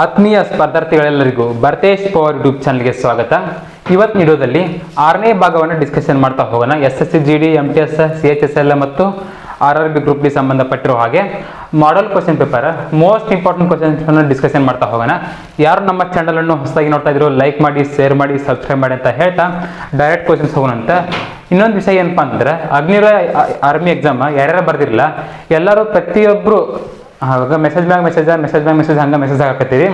ಆತ್ಮೀಯ ಸ್ಪರ್ಧಾರ್ಥಿಗಳೆಲ್ಲರಿಗೂ Bharatesh power YouTube ಚಾನಲ್ಗೆ ಸ್ವಾಗತ. ಇವತ್ತಿನ ವಿಡಿಯೋದಲ್ಲಿ ಆರನೇ ಭಾಗವನ್ನು ಡಿಸ್ಕಷನ್ ಮಾಡ್ತಾ ಹೋಗೋಣ. S S C, G D M T S C H S L ಮತ್ತು ಆರ್ ಆರ್ ಬಿ ಗ್ರೂಪ್ಗೆ ಸಂಬಂಧಪಟ್ಟಿರೋ ಹಾಗೆ model question paper most important questions discussion ಮಾಡ್ತಾ ಹೋಗೋಣ. ಯಾರು ನಮ್ಮ ಚಾನಲನ್ನು ಹೊಸದಾಗಿ ನೋಡ್ತಾ ಇದ್ರು ಲೈಕ್ ಮಾಡಿ ಶೇರ್ ಮಾಡಿ ಸಬ್ಸ್ಕ್ರೈಬ್ ಮಾಡಿ ಅಂತ ಹೇಳ್ತಾ ಡೈರೆಕ್ಟ್ ಕ್ವಶನ್ಸ್ ಹೋಗೋಣಂತ ಇನ್ನೊಂದು ವಿಷಯ ಏನಪ್ಪಾ ಅಂದ್ರೆ ಅಗ್ನಿರ ಆರ್ಮಿ ಎಕ್ಸಾಮ್ ಯಾರ್ಯಾರು ಬರ್ದಿರಲ್ಲ ಎಲ್ಲರೂ ಪ್ರತಿಯೊಬ್ಬರು ಆವಾಗ ಮೆಸೇಜ್ ಮ್ಯಾಗ ಮೆಸೇಜ್ ಮೆಸೇಜ್ ಮ್ಯಾಗ ಮೆಸೇಜ್ ಹಂಗೆ ಮೆಸೇಜ್ ಹಾಕತ್ತೀರಿ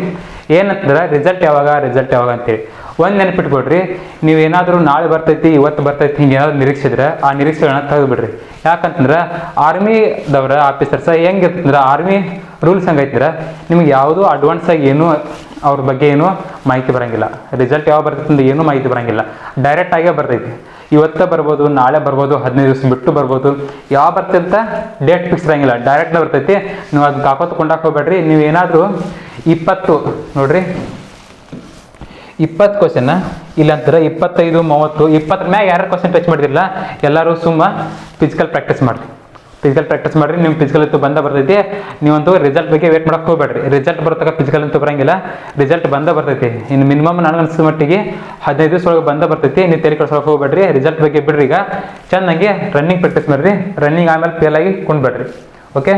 ಏನಂತಂದ್ರೆ ರಿಸಲ್ಟ್ ಯಾವಾಗ ರಿಸಲ್ಟ್ ಯಾವಾಗ ಅಂತೇಳಿ. ಒಂದು ನೆನಪಿಟ್ಕೊಡ್ರಿ ನೀವು ಏನಾದರೂ ನಾಳೆ ಬರ್ತೈತಿ, ಇವತ್ತು ಬರ್ತೈತಿ, ಹಿಂಗೆ ಏನಾದ್ರು ನಿರೀಕ್ಷಿದ್ರೆ ಆ ನಿರೀಕ್ಷೆಗಳನ್ನ ತೆಗೆದುಬಿಡ್ರಿ. ಯಾಕಂತಂದ್ರೆ ಆರ್ಮಿದವ್ರ ಆಫೀಸರ್ಸ್ ಹೆಂಗಿರ್ತಂದ್ರೆ ಆರ್ಮಿ ರೂಲ್ಸ್ ಹಂಗೈತಿದ್ರೆ ನಿಮ್ಗೆ ಯಾವುದೂ ಅಡ್ವಾನ್ಸ್ ಆಗಿ ಏನೂ, ಅವ್ರ ಬಗ್ಗೆ ಏನೂ ಮಾಹಿತಿ ಬರೋಂಗಿಲ್ಲ. ರಿಸಲ್ಟ್ ಯಾವಾಗ ಬರ್ತೈತಿ ಅಂತ ಏನೂ ಮಾಹಿತಿ ಬರೋಂಗಿಲ್ಲ. ಡೈರೆಕ್ಟ್ ಆಗೇ ಬರ್ತೈತಿ. ಇವತ್ತೇ ಬರ್ಬೋದು, ನಾಳೆ ಬರ್ಬೋದು, ಹದಿನೈದು ದಿವಸ ಬಿಟ್ಟು ಬರ್ಬೋದು. ಯಾವ ಬರ್ತಿರ್ತ ಡೇಟ್ ಫಿಕ್ಸ್ ಇರಂಗಿಲ್ಲ. ಡೈರೆಕ್ಟ್ ಬರ್ತೈತಿ. ನೀವು ಅದನ್ನ ಕಾಕೋತ ಕೊಂಡಾಕ್ ಹೋಗ್ಬೇಡ್ರಿ. ನೀವು ಏನಾದರೂ ಇಪ್ಪತ್ತು, ನೋಡ್ರಿ. ಇಪ್ಪತ್ತು ಕ್ವಶನ್ ಇಲ್ಲಂತಾರೆ ಇಪ್ಪತ್ತೈದು, ಮೂವತ್ತು ಇಪ್ಪತ್ತರ ಮ್ಯಾಗ ಯಾರು ಕ್ವಶನ್ ಟಚ್ ಮಾಡಿದಿಲ್ಲ ಎಲ್ಲರೂ ಸುಮ್ಮ ಫಿಸಿಕಲ್ ಪ್ರಾಕ್ಟೀಸ್ ಮಾಡಿರಿ. ಫಿಸಿಕಲ್ ಪ್ರಾಕ್ಟೀಸ್ ಮಾಡಿರಿ ನಿಮ್ಮ ಫಿಸಿಕಲ್ ಇತ್ತು ಬಂದ ಬರ್ತೈತಿ. ನೀವಂತೂ ರಿಸಲ್ಟ್ ಬಗ್ಗೆ ವೇಟ್ ಮಾಡಕ್ಕೆ ಹೋಗ್ಬೇಡ್ರಿ. ರಿಸಲ್ಟ್ ಬರ್ತಕ್ಕ ಫಿಸಿಕಲ್ ಅಂತೂ ಬರಂಗಿಲ್ಲ. ರಿಸಲ್ಟ್ ಬಂದ ಬರ್ತೈತಿ. ಇನ್ನು ಮಿನಿಮಮ್ ನನಗೆ ಅನ್ಸಿದ ಮಟ್ಟಿಗೆ ಹದಿನೈದು ದಿವಸ ಒಳಗೆ ಬಂದ ಬರ್ತೈತಿ. ನೀವು ತೆರೆ ಕಳ್ಸೋಕೆ ಹೋಗ್ಬೇಡ್ರಿ. ರಿಸಲ್ಟ್ ಬಗ್ಗೆ ಬಿಡ್ರಿ ಈಗ. ಚೆನ್ನಾಗಿ ರನ್ನಿಂಗ್ ಪ್ರಾಕ್ಟೀಸ್ ಮಾಡಿರಿ. ರನ್ನಿಂಗ್ ಆಮೇಲೆ ಫೇಲ್ ಆಗಿ ಕೊಂಡ್ಬೇಡ್ರಿ ಓಕೆ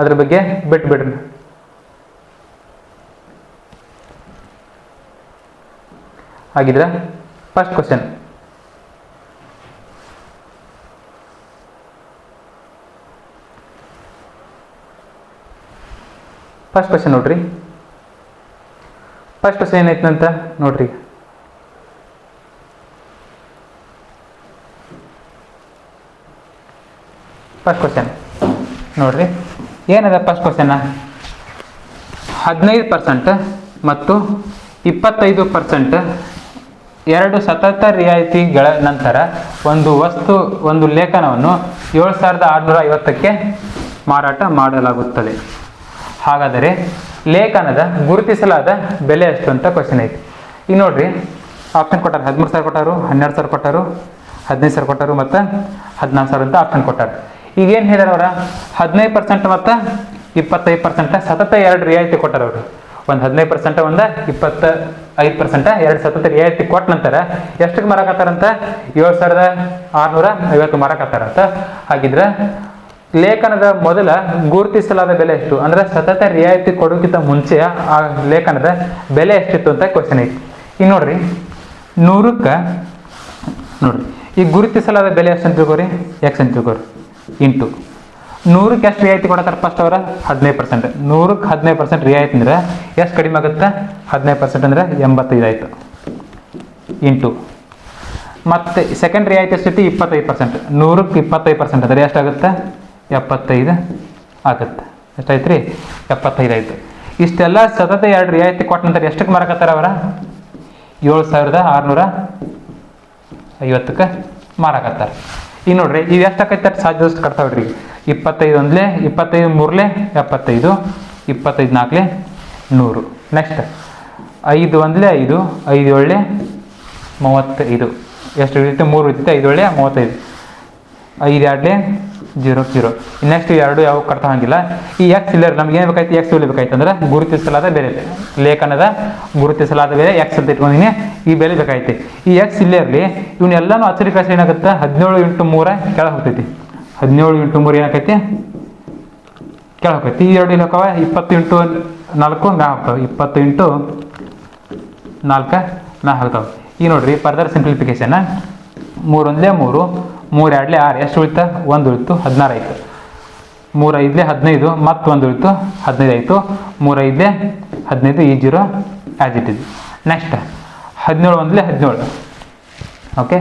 ಅದ್ರ ಬಗ್ಗೆ ಬಿಟ್ಬಿಡ್ರಿ. ಹಾಗಿದ್ರೆ ಫಸ್ಟ್ ಕ್ವಶನ್ ಫಸ್ಟ್ ಕ್ವಶನ್ ನೋಡ್ರಿ. ಫಸ್ಟ್ ಕ್ವಶನ್ ಏನೈತೆ ಅಂತ ನೋಡ್ರಿ. ಫಸ್ಟ್ ಕ್ವಶನ್ ನೋಡ್ರಿ. ಏನದ ಫಸ್ಟ್ ಕ್ವಶನ್ ಹದಿನೈದು ಪರ್ಸೆಂಟ್ ಮತ್ತು ಇಪ್ಪತ್ತೈದು ಪರ್ಸೆಂಟ್ ಎರಡು ಸತತ ರಿಯಾಯಿತಿಗಳ ನಂತರ ಒಂದು ವಸ್ತು, ಒಂದು ಲೇಖನವನ್ನು ಏಳು ಸಾವಿರದ ಆರುನೂರ ಐವತ್ತಕ್ಕೆ ಮಾರಾಟ ಮಾಡಲಾಗುತ್ತದೆ. ಹಾಗಾದರೆ ಲೇಖನದ ಗುರುತಿಸಲಾದ ಬೆಲೆ ಎಷ್ಟು ಅಂತ ಕ್ವಶನ್ ಐತಿ. ಈಗ ನೋಡ್ರಿ ಆಪ್ಷನ್ ಕೊಟ್ಟಾರೆ ಹದಿಮೂರು ಸಾವಿರ ಕೊಟ್ಟಾರು, ಹನ್ನೆರಡು ಸಾವಿರ ಕೊಟ್ಟಾರು, ಹದಿನೈದು ಸಾವಿರ ಕೊಟ್ಟಾರು ಮತ್ತು ಹದಿನಾಲ್ಕು ಸಾವಿರ ಅಂತ ಆಪ್ಷನ್ ಕೊಟ್ಟಾರೆ. ಈಗ ಏನು ಹೇಳಿದಾರೆ ಅವರ? ಹದಿನೈದು ಪರ್ಸೆಂಟ್ ಮತ್ತು ಇಪ್ಪತ್ತೈದು ಪರ್ಸೆಂಟ್ ಸತತ ಎರಡು ರಿಯಾಯಿತಿ ಕೊಟ್ಟಾರ ಅವರು. ಒಂದು ಹದಿನೈದು ಪರ್ಸೆಂಟ್ ಒಂದು ಇಪ್ಪತ್ತ ಐದು ಪರ್ಸೆಂಟ್ ಎರಡು ಸತತ ರಿಯಾಯಿತಿ ಕೊಟ್ಟ ನಂತರ ಎಷ್ಟಕ್ಕೆ ಮಾರಾಕತ್ತಾರಂತ ಏಳು ಸಾವಿರದ ಆರುನೂರ ಐವತ್ತು ಮಾರಾಕತ್ತಾರಂತ ಹಾಗಿದ್ರೆ ಲೇಖನದ ಮೊದಲ ಗುರುತಿಸಲಾದ ಬೆಲೆ ಎಷ್ಟು? ಅಂದ್ರೆ ಸತತ ರಿಯಾಯಿತಿ ಕೊಡೋಕ್ಕಿಂತ ಮುಂಚೆ ಆ ಲೇಖನದ ಬೆಲೆ ಎಷ್ಟಿತ್ತು ಅಂತ ಕ್ವಶನ್ ಐತಿ. ಈಗ ನೋಡ್ರಿ, ನೂರಕ್ಕೆ, ನೋಡ್ರಿ, ಈ ಗುರುತಿಸಲಾದ ಬೆಲೆ ಎಷ್ಟು ಅಂತ ತಿಳ್ಕೊರಿ? ಎಕ್ಸ್ ಅಂತ ತಿಳ್ಕೊರಿ. ಇಂಟು ನೂರಕ್ಕೆ ಎಷ್ಟು ರಿಯಾಯಿತಿ ಕೊಡತ್ತಾರ ಫಸ್ಟ್ ಅವರ? ಹದಿನೈದು ಪರ್ಸೆಂಟ್ ನೂರಕ್ಕೆ ಹದಿನೈದು ಪರ್ಸೆಂಟ್ ರಿಯಾಯಿತಿ ಅಂದರೆ ಎಷ್ಟು ಕಡಿಮೆ ಆಗುತ್ತೆ? ಹದಿನೈದು ಪರ್ಸೆಂಟ್ ಅಂದ್ರೆ ಎಂಬತ್ತೈದು ಆಯಿತು. ಇಂಟು ಮತ್ತು ಸೆಕೆಂಡ್ ರಿಯಾಯಿತಿ ಎಷ್ಟೈತಿ ಇಪ್ಪತ್ತೈದು ಪರ್ಸೆಂಟ್ ನೂರಕ್ಕೆ ಇಪ್ಪತ್ತೈದು ಪರ್ಸೆಂಟ್ ಅಂದರೆ ಎಷ್ಟಾಗುತ್ತೆ ಎಪ್ಪತ್ತೈದು ಆಗುತ್ತೆ. ಎಷ್ಟಾಯ್ತು ರೀ ಎಪ್ಪತ್ತೈದು ಆಯಿತು. ಇಷ್ಟೆಲ್ಲ ಸತತ ಎರಡು ರಿಯಾಯಿತಿ ಕೊಟ್ಟ ನಂತರ ಎಷ್ಟಕ್ಕೆ ಮಾರಕತ್ತಾರ ಅವರ? ಏಳು ಸಾವಿರದ ಆರುನೂರ ಐವತ್ತಕ್ಕೆ ಮಾರಾಕತ್ತಾರ. ಈಗ ನೋಡ್ರಿ, ಇವು ಎಷ್ಟು ಆಕೈತೆ ಸಾಧ್ಯದಷ್ಟು ರೀ ಇಪ್ಪತ್ತೈದು ಒಂದ್ಲೆ, ಇಪ್ಪತ್ತೈದು ಮೂರಲೆ, ಎಪ್ಪತ್ತೈದು, ಇಪ್ಪತ್ತೈದು ನಾಲ್ಕಲೆ, ನೂರು. ನೆಕ್ಸ್ಟ್ ಐದು ಒಂದ್ಲೆ ಐದು ಐದು ಏಳೆ ಮೂವತ್ತೈದು. ಎಷ್ಟು ಇರುತ್ತೆ ಮೂರು ಇರುತ್ತೆ ಐದು ಒಳ್ಳೆ, ಮೂವತ್ತೈದು. ಐದು ಎರಡಲೆ ಜೀರೋ ಜೀರೋ. ನೆಕ್ಸ್ಟ್ ಎರಡು ಯಾವ ಕಟ್ತಾ ಹಂಗಿಲ್ಲ ಈ ಎಕ್ಸ್ ಇಲ್ಲ ನಮ್ಗೆ ಏನು ಬೇಕಾಯ್ತು? ಎಕ್ಸ್ ಬೇಕಾಯ್ತು ಅಂದ್ರೆ ಗುರುತಿಸಲಾದ ಬೆಲೆ. ಲೇಖನದ ಗುರುತಿಸಲಾದ ಬೆಲೆ ಎಕ್ಸ್ ಅಂತ ಇಟ್ಕೊಂಡಿನಿ. ಈ ಬೆಲೆ ಬೇಕಾಯ್ತಿ. ಈ ಎಕ್ಸ್ ಇಲ್ಲೇ ಇರಲಿ ಇವನ್ನೆಲ್ಲನೂ ಅಚ್ಚರಿ ಕಳಿಸಿ ಏನಾಗುತ್ತೆ? ಹದಿನೇಳು ಇಂಟು ಮೂರ ಕೆಳಗೆ ಹೋಗ್ತೈತಿ. ಹದಿನೇಳು ಇಂಟು ಮೂರು ಏನಾಕೈತಿ ಕೆಳ ಹೋಗ್ತೈತಿ. ಈ ಎರಡು ಏನಕ್ಕವ ಇಪ್ಪತ್ತು ಇಂಟು ನಾಲ್ಕು ನಾ ಹೋಗ್ತಾವೆ ಇಪ್ಪತ್ತು ಇಂಟು ನಾಲ್ಕು ನಾ ಹೋಗ್ತಾವೆ ಈಗ ನೋಡ್ರಿ ಫರ್ದರ್ ಸಿಂಪ್ಲಿಫಿಕೇಶನ್ ಮೂರೊಂದೇ ಮೂರು ಮೂರು ಎರಡಲೇ ಆರು, ಎಷ್ಟು ಉಳಿತ? ಒಂದು ಉಳಿತು, ಹದಿನಾರು ಆಯಿತು ಮೂರೈದಲೆ ಹದಿನೈದು, ಮತ್ತು ಒಂದು ಉಳಿತು, ಹದಿನೈದು ಆಯಿತು ಮೂರು ಐದಲೇ ಹದಿನೈದು, ಈ zero as it is next ಹದಿನೇಳು ಒಂದಲೇ ಹದಿನೇಳು. ಓಕೆ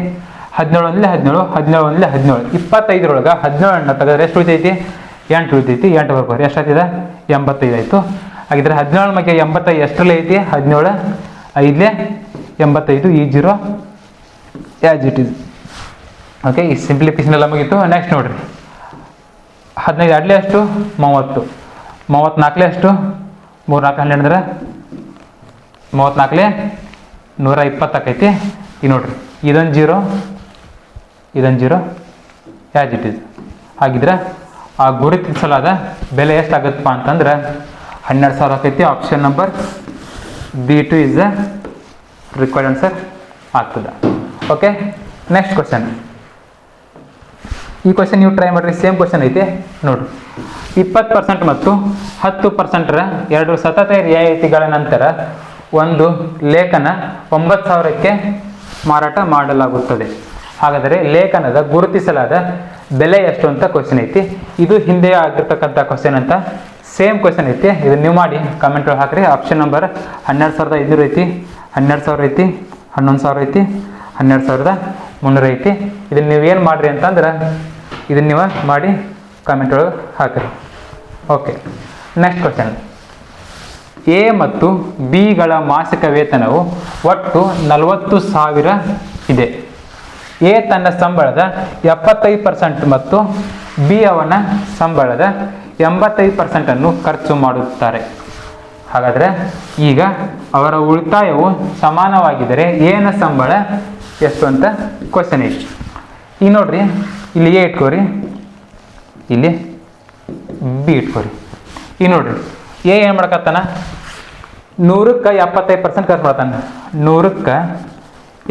ಹದಿನೇಳು ಒಂದಲೇ ಹದಿನೇಳು ಹದಿನೇಳು ಒಂದಲೇ ಹದಿನೇಳು. ಇಪ್ಪತ್ತೈದರೊಳಗೆ ಹದಿನೇಳು ಹಣ್ಣು ತೆಗೆದ್ರೆ ಎಷ್ಟು ಉಳಿತೈತಿ? ಎಂಟು ಉಳಿತೈತಿ, ಎಂಟು ಬರ್ಬೋದು ಎಷ್ಟು ಆಗ್ತಿದೆ ಎಂಬತ್ತೈದು ಆಯಿತು. ಹಾಗಿದ್ರೆ ಹದಿನೇಳು ಬಗ್ಗೆ ಎಂಬತ್ತೈದು ಎಷ್ಟರಲ್ಲಿ ಐತಿ? ಹದಿನೇಳು, ಐದಲೇ ಎಂಬತ್ತೈದು, ಈ zero as it is okay ಈ ಸಿಂಪ್ಲಿಫಿಕೇಶನ್ ಎಲ್ಲ ಮುಗೀತು. ನೆಕ್ಸ್ಟ್ ನೋಡಿರಿ. ಹದಿನೈದು ಎರಡಲೇ ಅಷ್ಟು, ಮೂವತ್ತು. ಮೂವತ್ತ್ನಾಲ್ಕಲೇ ಅಷ್ಟು ಮೂರು ನಾಲ್ಕು ಹನ್ನೆರಡು ಅಂದ್ರೆ ಮೂವತ್ತ್ನಾಲ್ಕಲೇ ನೂರ ಇಪ್ಪತ್ತಾಕೈತಿ ಈಗ ನೋಡ್ರಿ, ಇದೊಂದು ಜೀರೋ ಇದೊಂದು ಜೀರೋ ಯಾಜ್ ಇಟ್ ಇಸ್ ಹಾಗಿದ್ರೆ ಆ ಗುರುತಿಸಲಾದ ಬೆಲೆ ಎಷ್ಟಾಗುತ್ತಪ್ಪ ಅಂತಂದ್ರೆ ಹನ್ನೆರಡು ಸಾವಿರ ಆಕೈತಿ. Option number B two is the required answer ಆಗ್ತದೆ. ಓಕೆ ನೆಕ್ಸ್ಟ್ ಕ್ವಶನ್ ಈ ಕ್ವಶನ್ ನೀವು ಟ್ರೈ ಮಾಡಿರಿ ಸೇಮ್ ಕ್ವಶನ್ ಐತೆ ನೋಡಿ ಇಪ್ಪತ್ತು ಪರ್ಸೆಂಟ್ ಮತ್ತು ಹತ್ತು ಪರ್ಸೆಂಟರ ಎರಡು ಸತತ ರಿಯಾಯಿತಿಗಳ ನಂತರ ಒಂದು ಲೇಖನ ಒಂಬತ್ತು ಸಾವಿರಕ್ಕೆ ಮಾರಾಟ ಮಾಡಲಾಗುತ್ತದೆ. ಹಾಗಾದರೆ ಲೇಖನದ ಗುರುತಿಸಲಾದ ಬೆಲೆ ಎಷ್ಟು ಅಂತ ಕ್ವಶನ್ ಐತಿ. ಇದು ಹಿಂದೆ ಆಗಿರ್ತಕ್ಕಂಥ ಕ್ವಶನ್ ಅಂತ ಸೇಮ್ ಕ್ವಶನ್ ಐತಿ. ಇದನ್ನ ನೀವು ಮಾಡಿ ಕಮೆಂಟ್ ಒಳಗೆ ಹಾಕ್ರಿ. ಆಪ್ಷನ್ ನಂಬರ್ ಹನ್ನೆರಡು ಸಾವಿರದ ಐದುನೂರು ಐತಿ, ಹನ್ನೆರಡು ಸಾವಿರ ಐತಿ, ಹನ್ನೊಂದು ಸಾವಿರ ಐತಿ, ಹನ್ನೆರಡು ಸಾವಿರದ ಮುನ್ನೂರು ಐತಿ. ಇದನ್ನ ನೀವು ಏನು ಮಾಡಿರಿ ಅಂತಂದ್ರೆ ಇದನ್ನ ನೀವು ಮಾಡಿ ಕಾಮೆಂಟ್ ಒಳಗೆ ಹಾಕಿರಿ. ಓಕೆ ನೆಕ್ಸ್ಟ್ ಕ್ವಶನ್ ಎ ಮತ್ತು ಬಿಗಳ ಮಾಸಿಕ ವೇತನವು ಒಟ್ಟು ನಲವತ್ತು ಸಾವಿರ ಇದೆ. ಎ ತನ್ನ ಸಂಬಳದ ಎಪ್ಪತ್ತೈದು ಪರ್ಸೆಂಟ್ ಮತ್ತು ಬಿ ಅವನ ಸಂಬಳದ ಎಂಬತ್ತೈದು ಪರ್ಸೆಂಟನ್ನು ಖರ್ಚು ಮಾಡುತ್ತಾರೆ. ಹಾಗಾದರೆ ಈಗ ಅವರ ಉಳಿತಾಯವು ಸಮಾನವಾಗಿದ್ದರೆ ಏನ ಸಂಬಳ ಎಷ್ಟು ಅಂತ ಕ್ವಶನ್ ಇದೆ ಈಗ ನೋಡ್ರಿ. ಇಲ್ಲಿ ಎ ಇಟ್ಕೋರಿ. ಇಲ್ಲಿ ಬಿ ಇಟ್ಕೋರಿ. ಈಗ ನೋಡಿರಿ ಎ ಏನು ಮಾಡಕತ್ತಾನ? ನೂರಕ್ಕೆ ಎಪ್ಪತ್ತೈದು ಪರ್ಸೆಂಟ್ ಖರ್ಚು ಮಾಡತ್ತಾನ ನೂರಕ್ಕೆ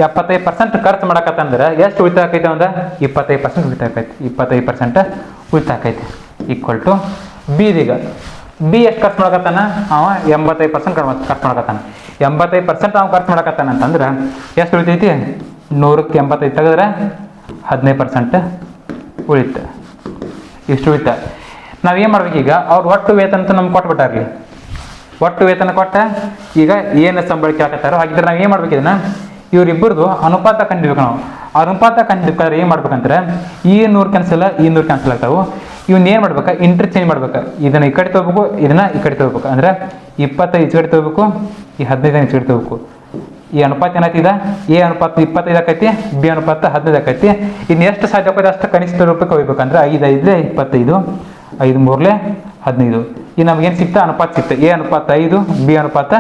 ಎಪ್ಪತ್ತೈದು ಪರ್ಸೆಂಟ್ ಖರ್ಚು ಮಾಡಕತ್ತಂದ್ರೆ ಎಷ್ಟು ಉಳಿತಾಯ ಆಕೈತೆ ಅಂದ್ರೆ ಇಪ್ಪತ್ತೈದು ಪರ್ಸೆಂಟ್ ಉಳಿತಾಯ ಆಕೈತಿ. ಇಪ್ಪತ್ತೈದು ಪರ್ಸೆಂಟ್ ಉಳಿತಾಯ ಆಕೈತಿ. ಈಕ್ವಲ್ ಟು ಬಿದೀಗ ಬಿ ಎಷ್ಟು ಖರ್ಚು ಮಾಡಕತ್ತಾನ? ಅವ ಎಂಬತ್ತೈದು ಪರ್ಸೆಂಟ್ ಖರ್ಚು ಮಾಡಕತ್ತಾನ. ಎಂಬತ್ತೈದು ಪರ್ಸೆಂಟ್ ಅವ್ನು ಖರ್ಚು ಮಾಡಕತ್ತಾನ ಅಂತಂದ್ರೆ ಎಷ್ಟು ಉಳಿತೈತಿ? ನೂರಕ್ಕೆ ಎಂಬತ್ತೈದು ತೆಗೆದ್ರೆ ಹದಿನೈದು ಪರ್ಸೆಂಟ್ ಉಳಿತು? ಇಷ್ಟು ಉಳಿತ ಮಾಡಬೇಕು ಈಗ? ಅವ್ರು ಒಟ್ಟು ವೇತನ ನಮ್ಗೆ ಕೊಟ್ಬಿಟ್ಟಾರ್ರಿ ಒಟ್ಟು ವೇತನ ಕೊಟ್ಟ ಈಗ ಏನು ಸಂಬಳ ಕೇಳಕತ್ತಾರೋ ಹಾಗಿದ್ರೆ ನಾವು ಏನು ಮಾಡ್ಬೇಕು ಇದನ್ನ? ಇವರಿಬ್ಬರದು ಅನುಪಾತ ಕಂಡಿರ್ಬೇಕು ನಾವು. ಅನುಪಾತ ಕಂಡಿಬೇಕಾದ್ರೆ ಏನು ಮಾಡ್ಬೇಕಂದ್ರೆ, ಈ ನೂರು ಕ್ಯಾನ್ಸಲ್ ಈ ನೂರು ಕ್ಯಾನ್ಸಲ್ ಆಗ್ತಾವೆ. ಇವನ್ನ ಏನು ಮಾಡ್ಬೇಕು? ಇಂಟರ್ಚೇಂಜ್ ಮಾಡ್ಬೇಕು. ಇದನ್ನು ಈ ಕಡೆ ತಗೋಬೇಕು, ಇದನ್ನು ಈ ಕಡೆ ತಗೋಬೇಕು. ಅಂದ್ರೆ ಇಪ್ಪತ್ತೈದು ಕಡೆ ತಗೋಬೇಕು, ಈ ಹದಿನೈದು ಈಚೆ ಕಡೆ ತಗೋಬೇಕು. ಈ ಅನುಪಾತ ಏನಾಗ್ತಿದ ಎ ಅನುಪಾತ ಇಪ್ಪತ್ತೈದು ಆಕೈತಿ, ಬಿ ಅನುಪಾತ ಹದಿನೈದು ಆಕೈತಿ. ಇನ್ನು ಎಷ್ಟು ಸಾಧ್ಯ ಆಕೈತೆ ಅಷ್ಟು ಕನಿಷ್ಠ ರೂಪಕ್ಕೆ ಹೋಗ್ಬೇಕಂದ್ರೆ ಐದು ಐದಲೇ ಇಪ್ಪತ್ತೈದು, ಐದು ಮೂರಲೆ ಹದಿನೈದು. ಈ ನಮ್ಗೇನು ಸಿಕ್ತಾ? ಅನುಪಾತ ಸಿಕ್ತ. ಎ ಅನುಪಾತ ಐದು, ಬಿ ಅನುಪಾತ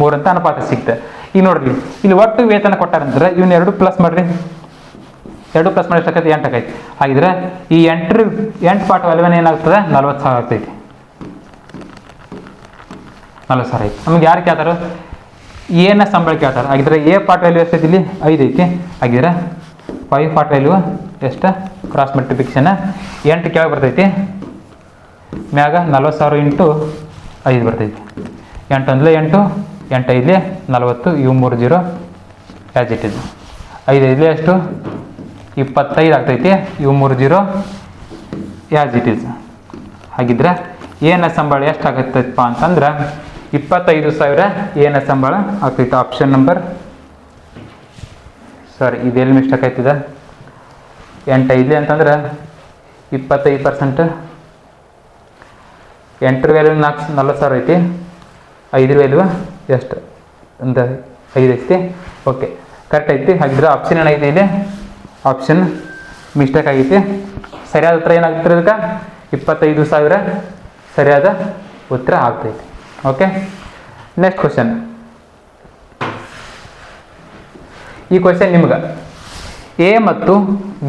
ಮೂರು ಅಂತ ಅನುಪಾತ ಸಿಕ್ತ. ಈಗ ನೋಡ್ರಿ, ಇಲ್ಲಿ ಒಟ್ಟು ವೇತನ ಕೊಟ್ಟಾರಂದ್ರೆ ಇವನ್ನ ಎರಡು ಪ್ಲಸ್ ಮಾಡ್ರಿ. ಎರಡು ಪ್ಲಸ್ ಮಾಡಿ ಎಷ್ಟಾಕೈತಿ? ಎಂಟು ಆಕೈತಿ. ಹಾಗಿದ್ರೆ ಈ ಎಂಟ್ರಿ, ಎಂಟು ಪಾಠ ಅಲ್ವನ್ ಏನಾಗ್ತದೆ? ನಲ್ವತ್ತು ಸಾವಿರ ಆಗ್ತೈತಿ. ನಲ್ವತ್ತು ಸಾವಿರ ಐತಿ ನಮ್ಗೆ ಯಾರು ಕೇಳ್ತಾರೋ? ಏನ ಸಂಬಳ ಕೇಳ್ತಾರೆ ಹಾಗಿದ್ರೆ ಎ ಪಾರ್ಟ್ ವ್ಯಾಲ್ಯೂ ಎಷ್ಟೈತಿ ಇಲ್ಲಿ? ಐದು ಐತಿ. ಹಾಗಿದ್ರೆ ಫೈವ್ ಪಾರ್ಟ್ ವ್ಯಾಲ್ಯೂ ಎಷ್ಟು? ಕ್ರಾಸ್ ಮಲ್ಟಿಪ್ಲಿಕೇಶನ್ ಎಂಟು ಕೆಳಗೆ ಬರ್ತೈತಿ. ಮ್ಯಾಗ ನಲ್ವತ್ತು ಸಾವಿರ ಇಂಟು ಐದು ಬರ್ತೈತಿ. ಎಂಟು ಒಂದಲೇ ಎಂಟು ಎಂಟು ಐದಲೇ ನಲವತ್ತು, ಇವು ಮೂರು ಜೀರೋ ಆ್ಯಸ್ ಇಟ್ ಇದು ಐದು ಐದಲೇ ಎಷ್ಟು? ಇಪ್ಪತ್ತೈದು ಆಗ್ತೈತಿ, ಇವು ಮೂರು ಜೀರೋ ಆ್ಯಸ್ ಇಟ್ ಇಸ್ ಹಾಗಿದ್ರೆ ಏನ ಸಂಬಳ ಎಷ್ಟು ಆಗತ್ತಪ್ಪ ಅಂತಂದ್ರೆ ಇಪ್ಪತ್ತೈದು ಸಾವಿರ ಏನ ಸಂಬಳ? ಆಗ್ತೈತೆ ಆಪ್ಷನ್ ನಂಬರ್ ಸಾರಿ ಇದೆಲ್ಲಿ ಮಿಸ್ಟೇಕ್ ಆಯ್ತದ? ಎಂಟು ಐದು ಅಂತಂದ್ರೆ ಇಪ್ಪತ್ತೈದು ಪರ್ಸೆಂಟ್ ಎಂಟರ ವ್ಯಾಲ್ಯೂ ನಾಲ್ಕು ನಲ್ವತ್ತು ಸಾವಿರ ಐತಿ. ಐದರ ವ್ಯಾಲ್ಯೂ ಎಷ್ಟು? ಒಂದು ಐದು ಐತಿ. ಓಕೆ ಕರೆಕ್ಟ್ ಐತಿ. ಹಾಗಿದ್ರೆ ಆಪ್ಷನ್ ಏನೈತಿ ಇಲ್ಲಿ? ಆಪ್ಷನ್ ಮಿಸ್ಟೇಕ್ ಆಗೈತಿ. ಸರಿಯಾದ ಉತ್ತರ ಏನಾಗ್ತಿರೋದಕ್ಕೆ ಇಪ್ಪತ್ತೈದು ಸಾವಿರ ಸರಿಯಾದ ಉತ್ತರ ಆಗ್ತೈತಿ. ಓಕೆ ನೆಕ್ಸ್ಟ್ ಕ್ವಶನ್ ಈ ಕ್ವಶನ್ ನಿಮ್ಗೆ. ಎ ಮತ್ತು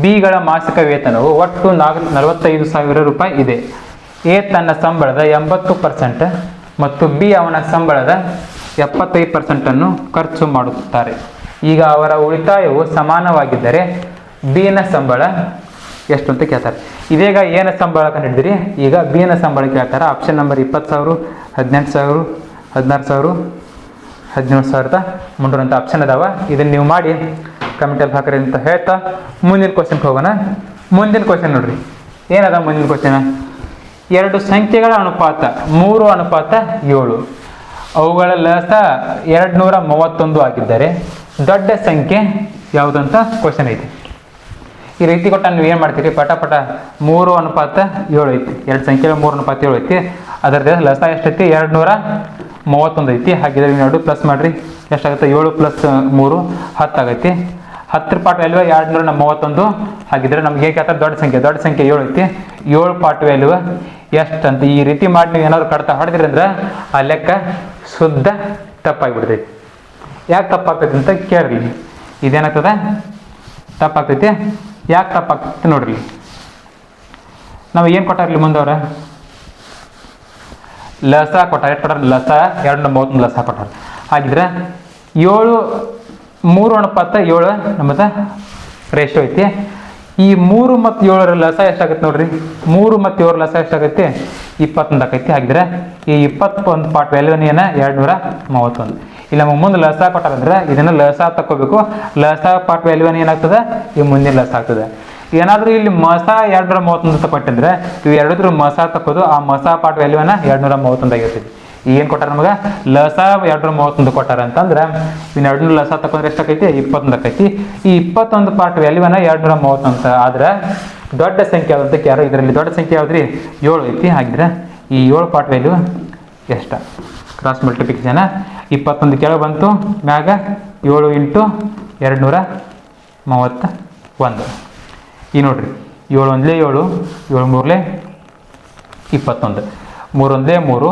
ಬಿಗಳ ಮಾಸಿಕ ವೇತನವು ಒಟ್ಟು ನಾಲ್ಕು, ನಲವತ್ತೈದು ಸಾವಿರ ರೂಪಾಯಿ ಇದೆ. ಎ ತನ್ನ ಸಂಬಳದ ಎಂಬತ್ತು ಪರ್ಸೆಂಟ್ ಮತ್ತು ಬಿ ಅವನ ಸಂಬಳದ ಎಪ್ಪತ್ತೈದು ಪರ್ಸೆಂಟನ್ನು ಖರ್ಚು ಮಾಡುತ್ತಾರೆ. ಈಗ ಅವರ ಉಳಿತಾಯವು ಸಮಾನವಾಗಿದ್ದರೆ ಬಿನ ಸಂಬಳ ಎಷ್ಟು ಅಂತ ಕೇಳ್ತಾರೆ. ಇದೀಗ ಏನ ಸಂಬಳ ಕಂಡಿಡಿದ್ರಿ ಈಗ ಬಿ ಎನ ಸಂಬಳ ಕೇಳ್ತಾರೆ. ಆಪ್ಷನ್ ನಂಬರ್ ಇಪ್ಪತ್ತು ಸಾವಿರ, ಹದಿನೆಂಟು ಸಾವಿರ, ಹದಿನಾರು ಸಾವಿರ, ಹದಿನೇಳು ಸಾವಿರದ ಮುನ್ನೂರು ಅಂತ ಆಪ್ಷನ್ ಅದಾವ. ಇದನ್ನ ನೀವು ಮಾಡಿ ಕಮೆಂಟಲ್ಲಿ ಹಾಕ್ರಿ ಅಂತ ಹೇಳ್ತಾ ಮುಂದಿನ ಕ್ವಶನ್ಗೆ ಹೋಗೋಣ. ಮುಂದಿನ ಕ್ವಶನ್ ನೋಡ್ರಿ. ಏನದ ಮುಂದಿನ ಕ್ವಶನ್ ಎರಡು ಸಂಖ್ಯೆಗಳ ಅನುಪಾತ, ಮೂರು ಅನುಪಾತ, ಏಳು. ಅವುಗಳ ಲಸ ಎರಡು ನೂರ ಮೂವತ್ತೊಂದು ಆಗಿದ್ದರೆ ದೊಡ್ಡ ಸಂಖ್ಯೆ ಯಾವುದಂತ ಕ್ವಶನ್ ಐತಿ. ಈ ರೀತಿ ಕೊಟ್ಟ ನೀವು ಏನು ಮಾಡ್ತೀರಿ? ಪಟ ಪಟ ಮೂರು ಅನುಪಾತ ಏಳು ಐತಿ. ಎರಡು ಸಂಖ್ಯೆ ಮೂರು ಅನುಪಾತ ಏಳು ಐತಿ. ಅದರದ್ದು ಲಸ ಎಷ್ಟೈತಿ? ಎರಡು ನೂರ ಮೂವತ್ತೊಂದು ಐತಿ. ಹಾಗಿದ್ರೆ ನೀವು ಎರಡು ಪ್ಲಸ್ ಮಾಡಿರಿ. ಎಷ್ಟಾಗುತ್ತೆ? ಏಳು ಪ್ಲಸ್ ಮೂರು, ಹತ್ತು ಆಗೈತಿ. ಹತ್ತರ ಪಾಟ್ ವ್ಯಾಲ್ಯೂ ಎರಡು ನೂರ ಮೂವತ್ತೊಂದು. ಹಾಗಿದ್ರೆ ನಮ್ಗೆ ಹೇಗೆ ಆತ? ದೊಡ್ಡ ಸಂಖ್ಯೆ. ದೊಡ್ಡ ಸಂಖ್ಯೆ ಏಳು ಐತಿ. ಏಳು ಪಾಟ್ ವ್ಯಾಲ್ಯೂ ಎಷ್ಟು ಅಂತ ಈ ರೀತಿ ಮಾಡಿ ನೀವು ಏನಾದ್ರು ಕಡ್ತಾ ಹೊಡೆದ್ರಿ ಅಂದ್ರೆ ಆ ಲೆಕ್ಕ ಶುದ್ಧ ತಪ್ಪಾಗಿಬಿಡ್ತೈತಿ. ಯಾಕೆ ತಪ್ಪಾಗ್ತೈತಿ ಅಂತ ಕೇಳ್ರಿ. ಇದೇನಾಗ್ತದೆ? ತಪ್ಪಾಗ್ತೈತಿ? ಯಾಕೆ ತಪ್ಪಾಗ್ತದೆ ನೋಡ್ರಿ. ನಾವು ಏನು ಕೊಟ್ಟಾರಲಿ ಮುಂದವ್ರ ಲಸ ಕೊಟ್ಟಾರ, ಎಷ್ಟು ಕೊಟ್ಟಾರ? ಲಸ, ಎರಡು ಮೂವತ್ತೊಂದು ಲಸ ಕೊಟ್ಟಾರ. ಹಾಗಿದ್ರೆ ಏಳು, ಮೂರು ಅನುಪಾತ ಏಳು ನಮ್ಮದ ರೇಷೋ ಐತಿ. ಈ ಮೂರು ಮತ್ತು ಏಳರ ಲಸ ಎಷ್ಟಾಗತ್ತೆ ನೋಡ್ರಿ? ಮೂರು ಮತ್ತು ಏಳು ಲಸ ಎಷ್ಟಾಗತ್ತೆ? ಇಪ್ಪತ್ತೊಂದು ಆಕೈತಿ ಹಾಗಿದ್ರೆ ಈ ಇಪ್ಪತ್ತೊಂದು ಪಾಟ್ ವ್ಯಾಲ್ಯೂನ್ ಏನ? ಎರಡು ನೂರ ಮೂವತ್ತೊಂದು. ಇಲ್ಲ ನಮಗೆ ಮುಂದೆ ಲಸ ಕೊಟ್ಟಾರಂದ್ರೆ ಇದನ್ನ ಲಸ ತಕ್ಕೋಬೇಕು. ಲಸ ಪಾರ್ಟ್ ವ್ಯಾಲ್ಯೂನ ಏನಾಗ್ತದೆ? ಈ ಮುಂದಿನ ಲಸ ಆಗ್ತದೆ. ಏನಾದರೂ ಇಲ್ಲಿ ಮಸ ಎರಡು ನೂರ ಮೂವತ್ತೊಂದು ತಗೊಟ್ಟಿದ್ರೆ ಇವು ಎರಡಿದ್ರು ಮಸ ತಕ್ಕೋದು, ಆ ಮಸ ಪಾರ್ಟ್ ವ್ಯಾಲ್ಯೂನ ಎರಡು ನೂರ ಮೂವತ್ತೊಂದು ಆಗಿರ್ತೈತಿ ಏನು ಕೊಟ್ಟಾರ ನಮಗೆ? ಲಸ ಎರಡು ನೂರ ಮೂವತ್ತೊಂದು ಕೊಟ್ಟಾರ ಅಂತಂದ್ರೆ ಇನ್ನು ಎರಡು ನೂರ ಲಸ ಎಷ್ಟು ಎಷ್ಟಾಕೈತಿ ಇಪ್ಪತ್ತೊಂದು ಆಕೈತಿ. ಈ ಇಪ್ಪತ್ತೊಂದು ಪಾರ್ಟ್ ವ್ಯಾಲ್ಯೂನ ಎರಡು ನೂರ ಮೂವತ್ತೊಂದು ಆದ್ರೆ, ದೊಡ್ಡ ಸಂಖ್ಯೆ ಯಾವುದಕ್ಕೆ ಯಾರು ಇದರಲ್ಲಿ ದೊಡ್ಡ ಸಂಖ್ಯೆ ಯಾವ್ದ್ರಿ? ಏಳು ಐತಿ. ಹಾಗಿದ್ರೆ ಈ ಏಳು ಪಾರ್ಟ್ ವ್ಯಾಲ್ಯೂ ಎಷ್ಟ? ಕ್ರಾಸ್ ಮಲ್ಟಿಪ್ಲಿಕೇಶನ್ ಇಪ್ಪತ್ತೊಂದು ಕೆಳಗೆ ಬಂತು, ಮ್ಯಾಗ ಏಳು ಇಂಟು ಎರಡು ನೂರ ಮೂವತ್ತ ಒಂದು ಈ ನೋಡ್ರಿ, ಏಳು ಒಂದಲೇ ಏಳು ಏಳು ಮೂರಲೇ ಇಪ್ಪತ್ತೊಂದು. ಮೂರೊಂದೇ ಮೂರು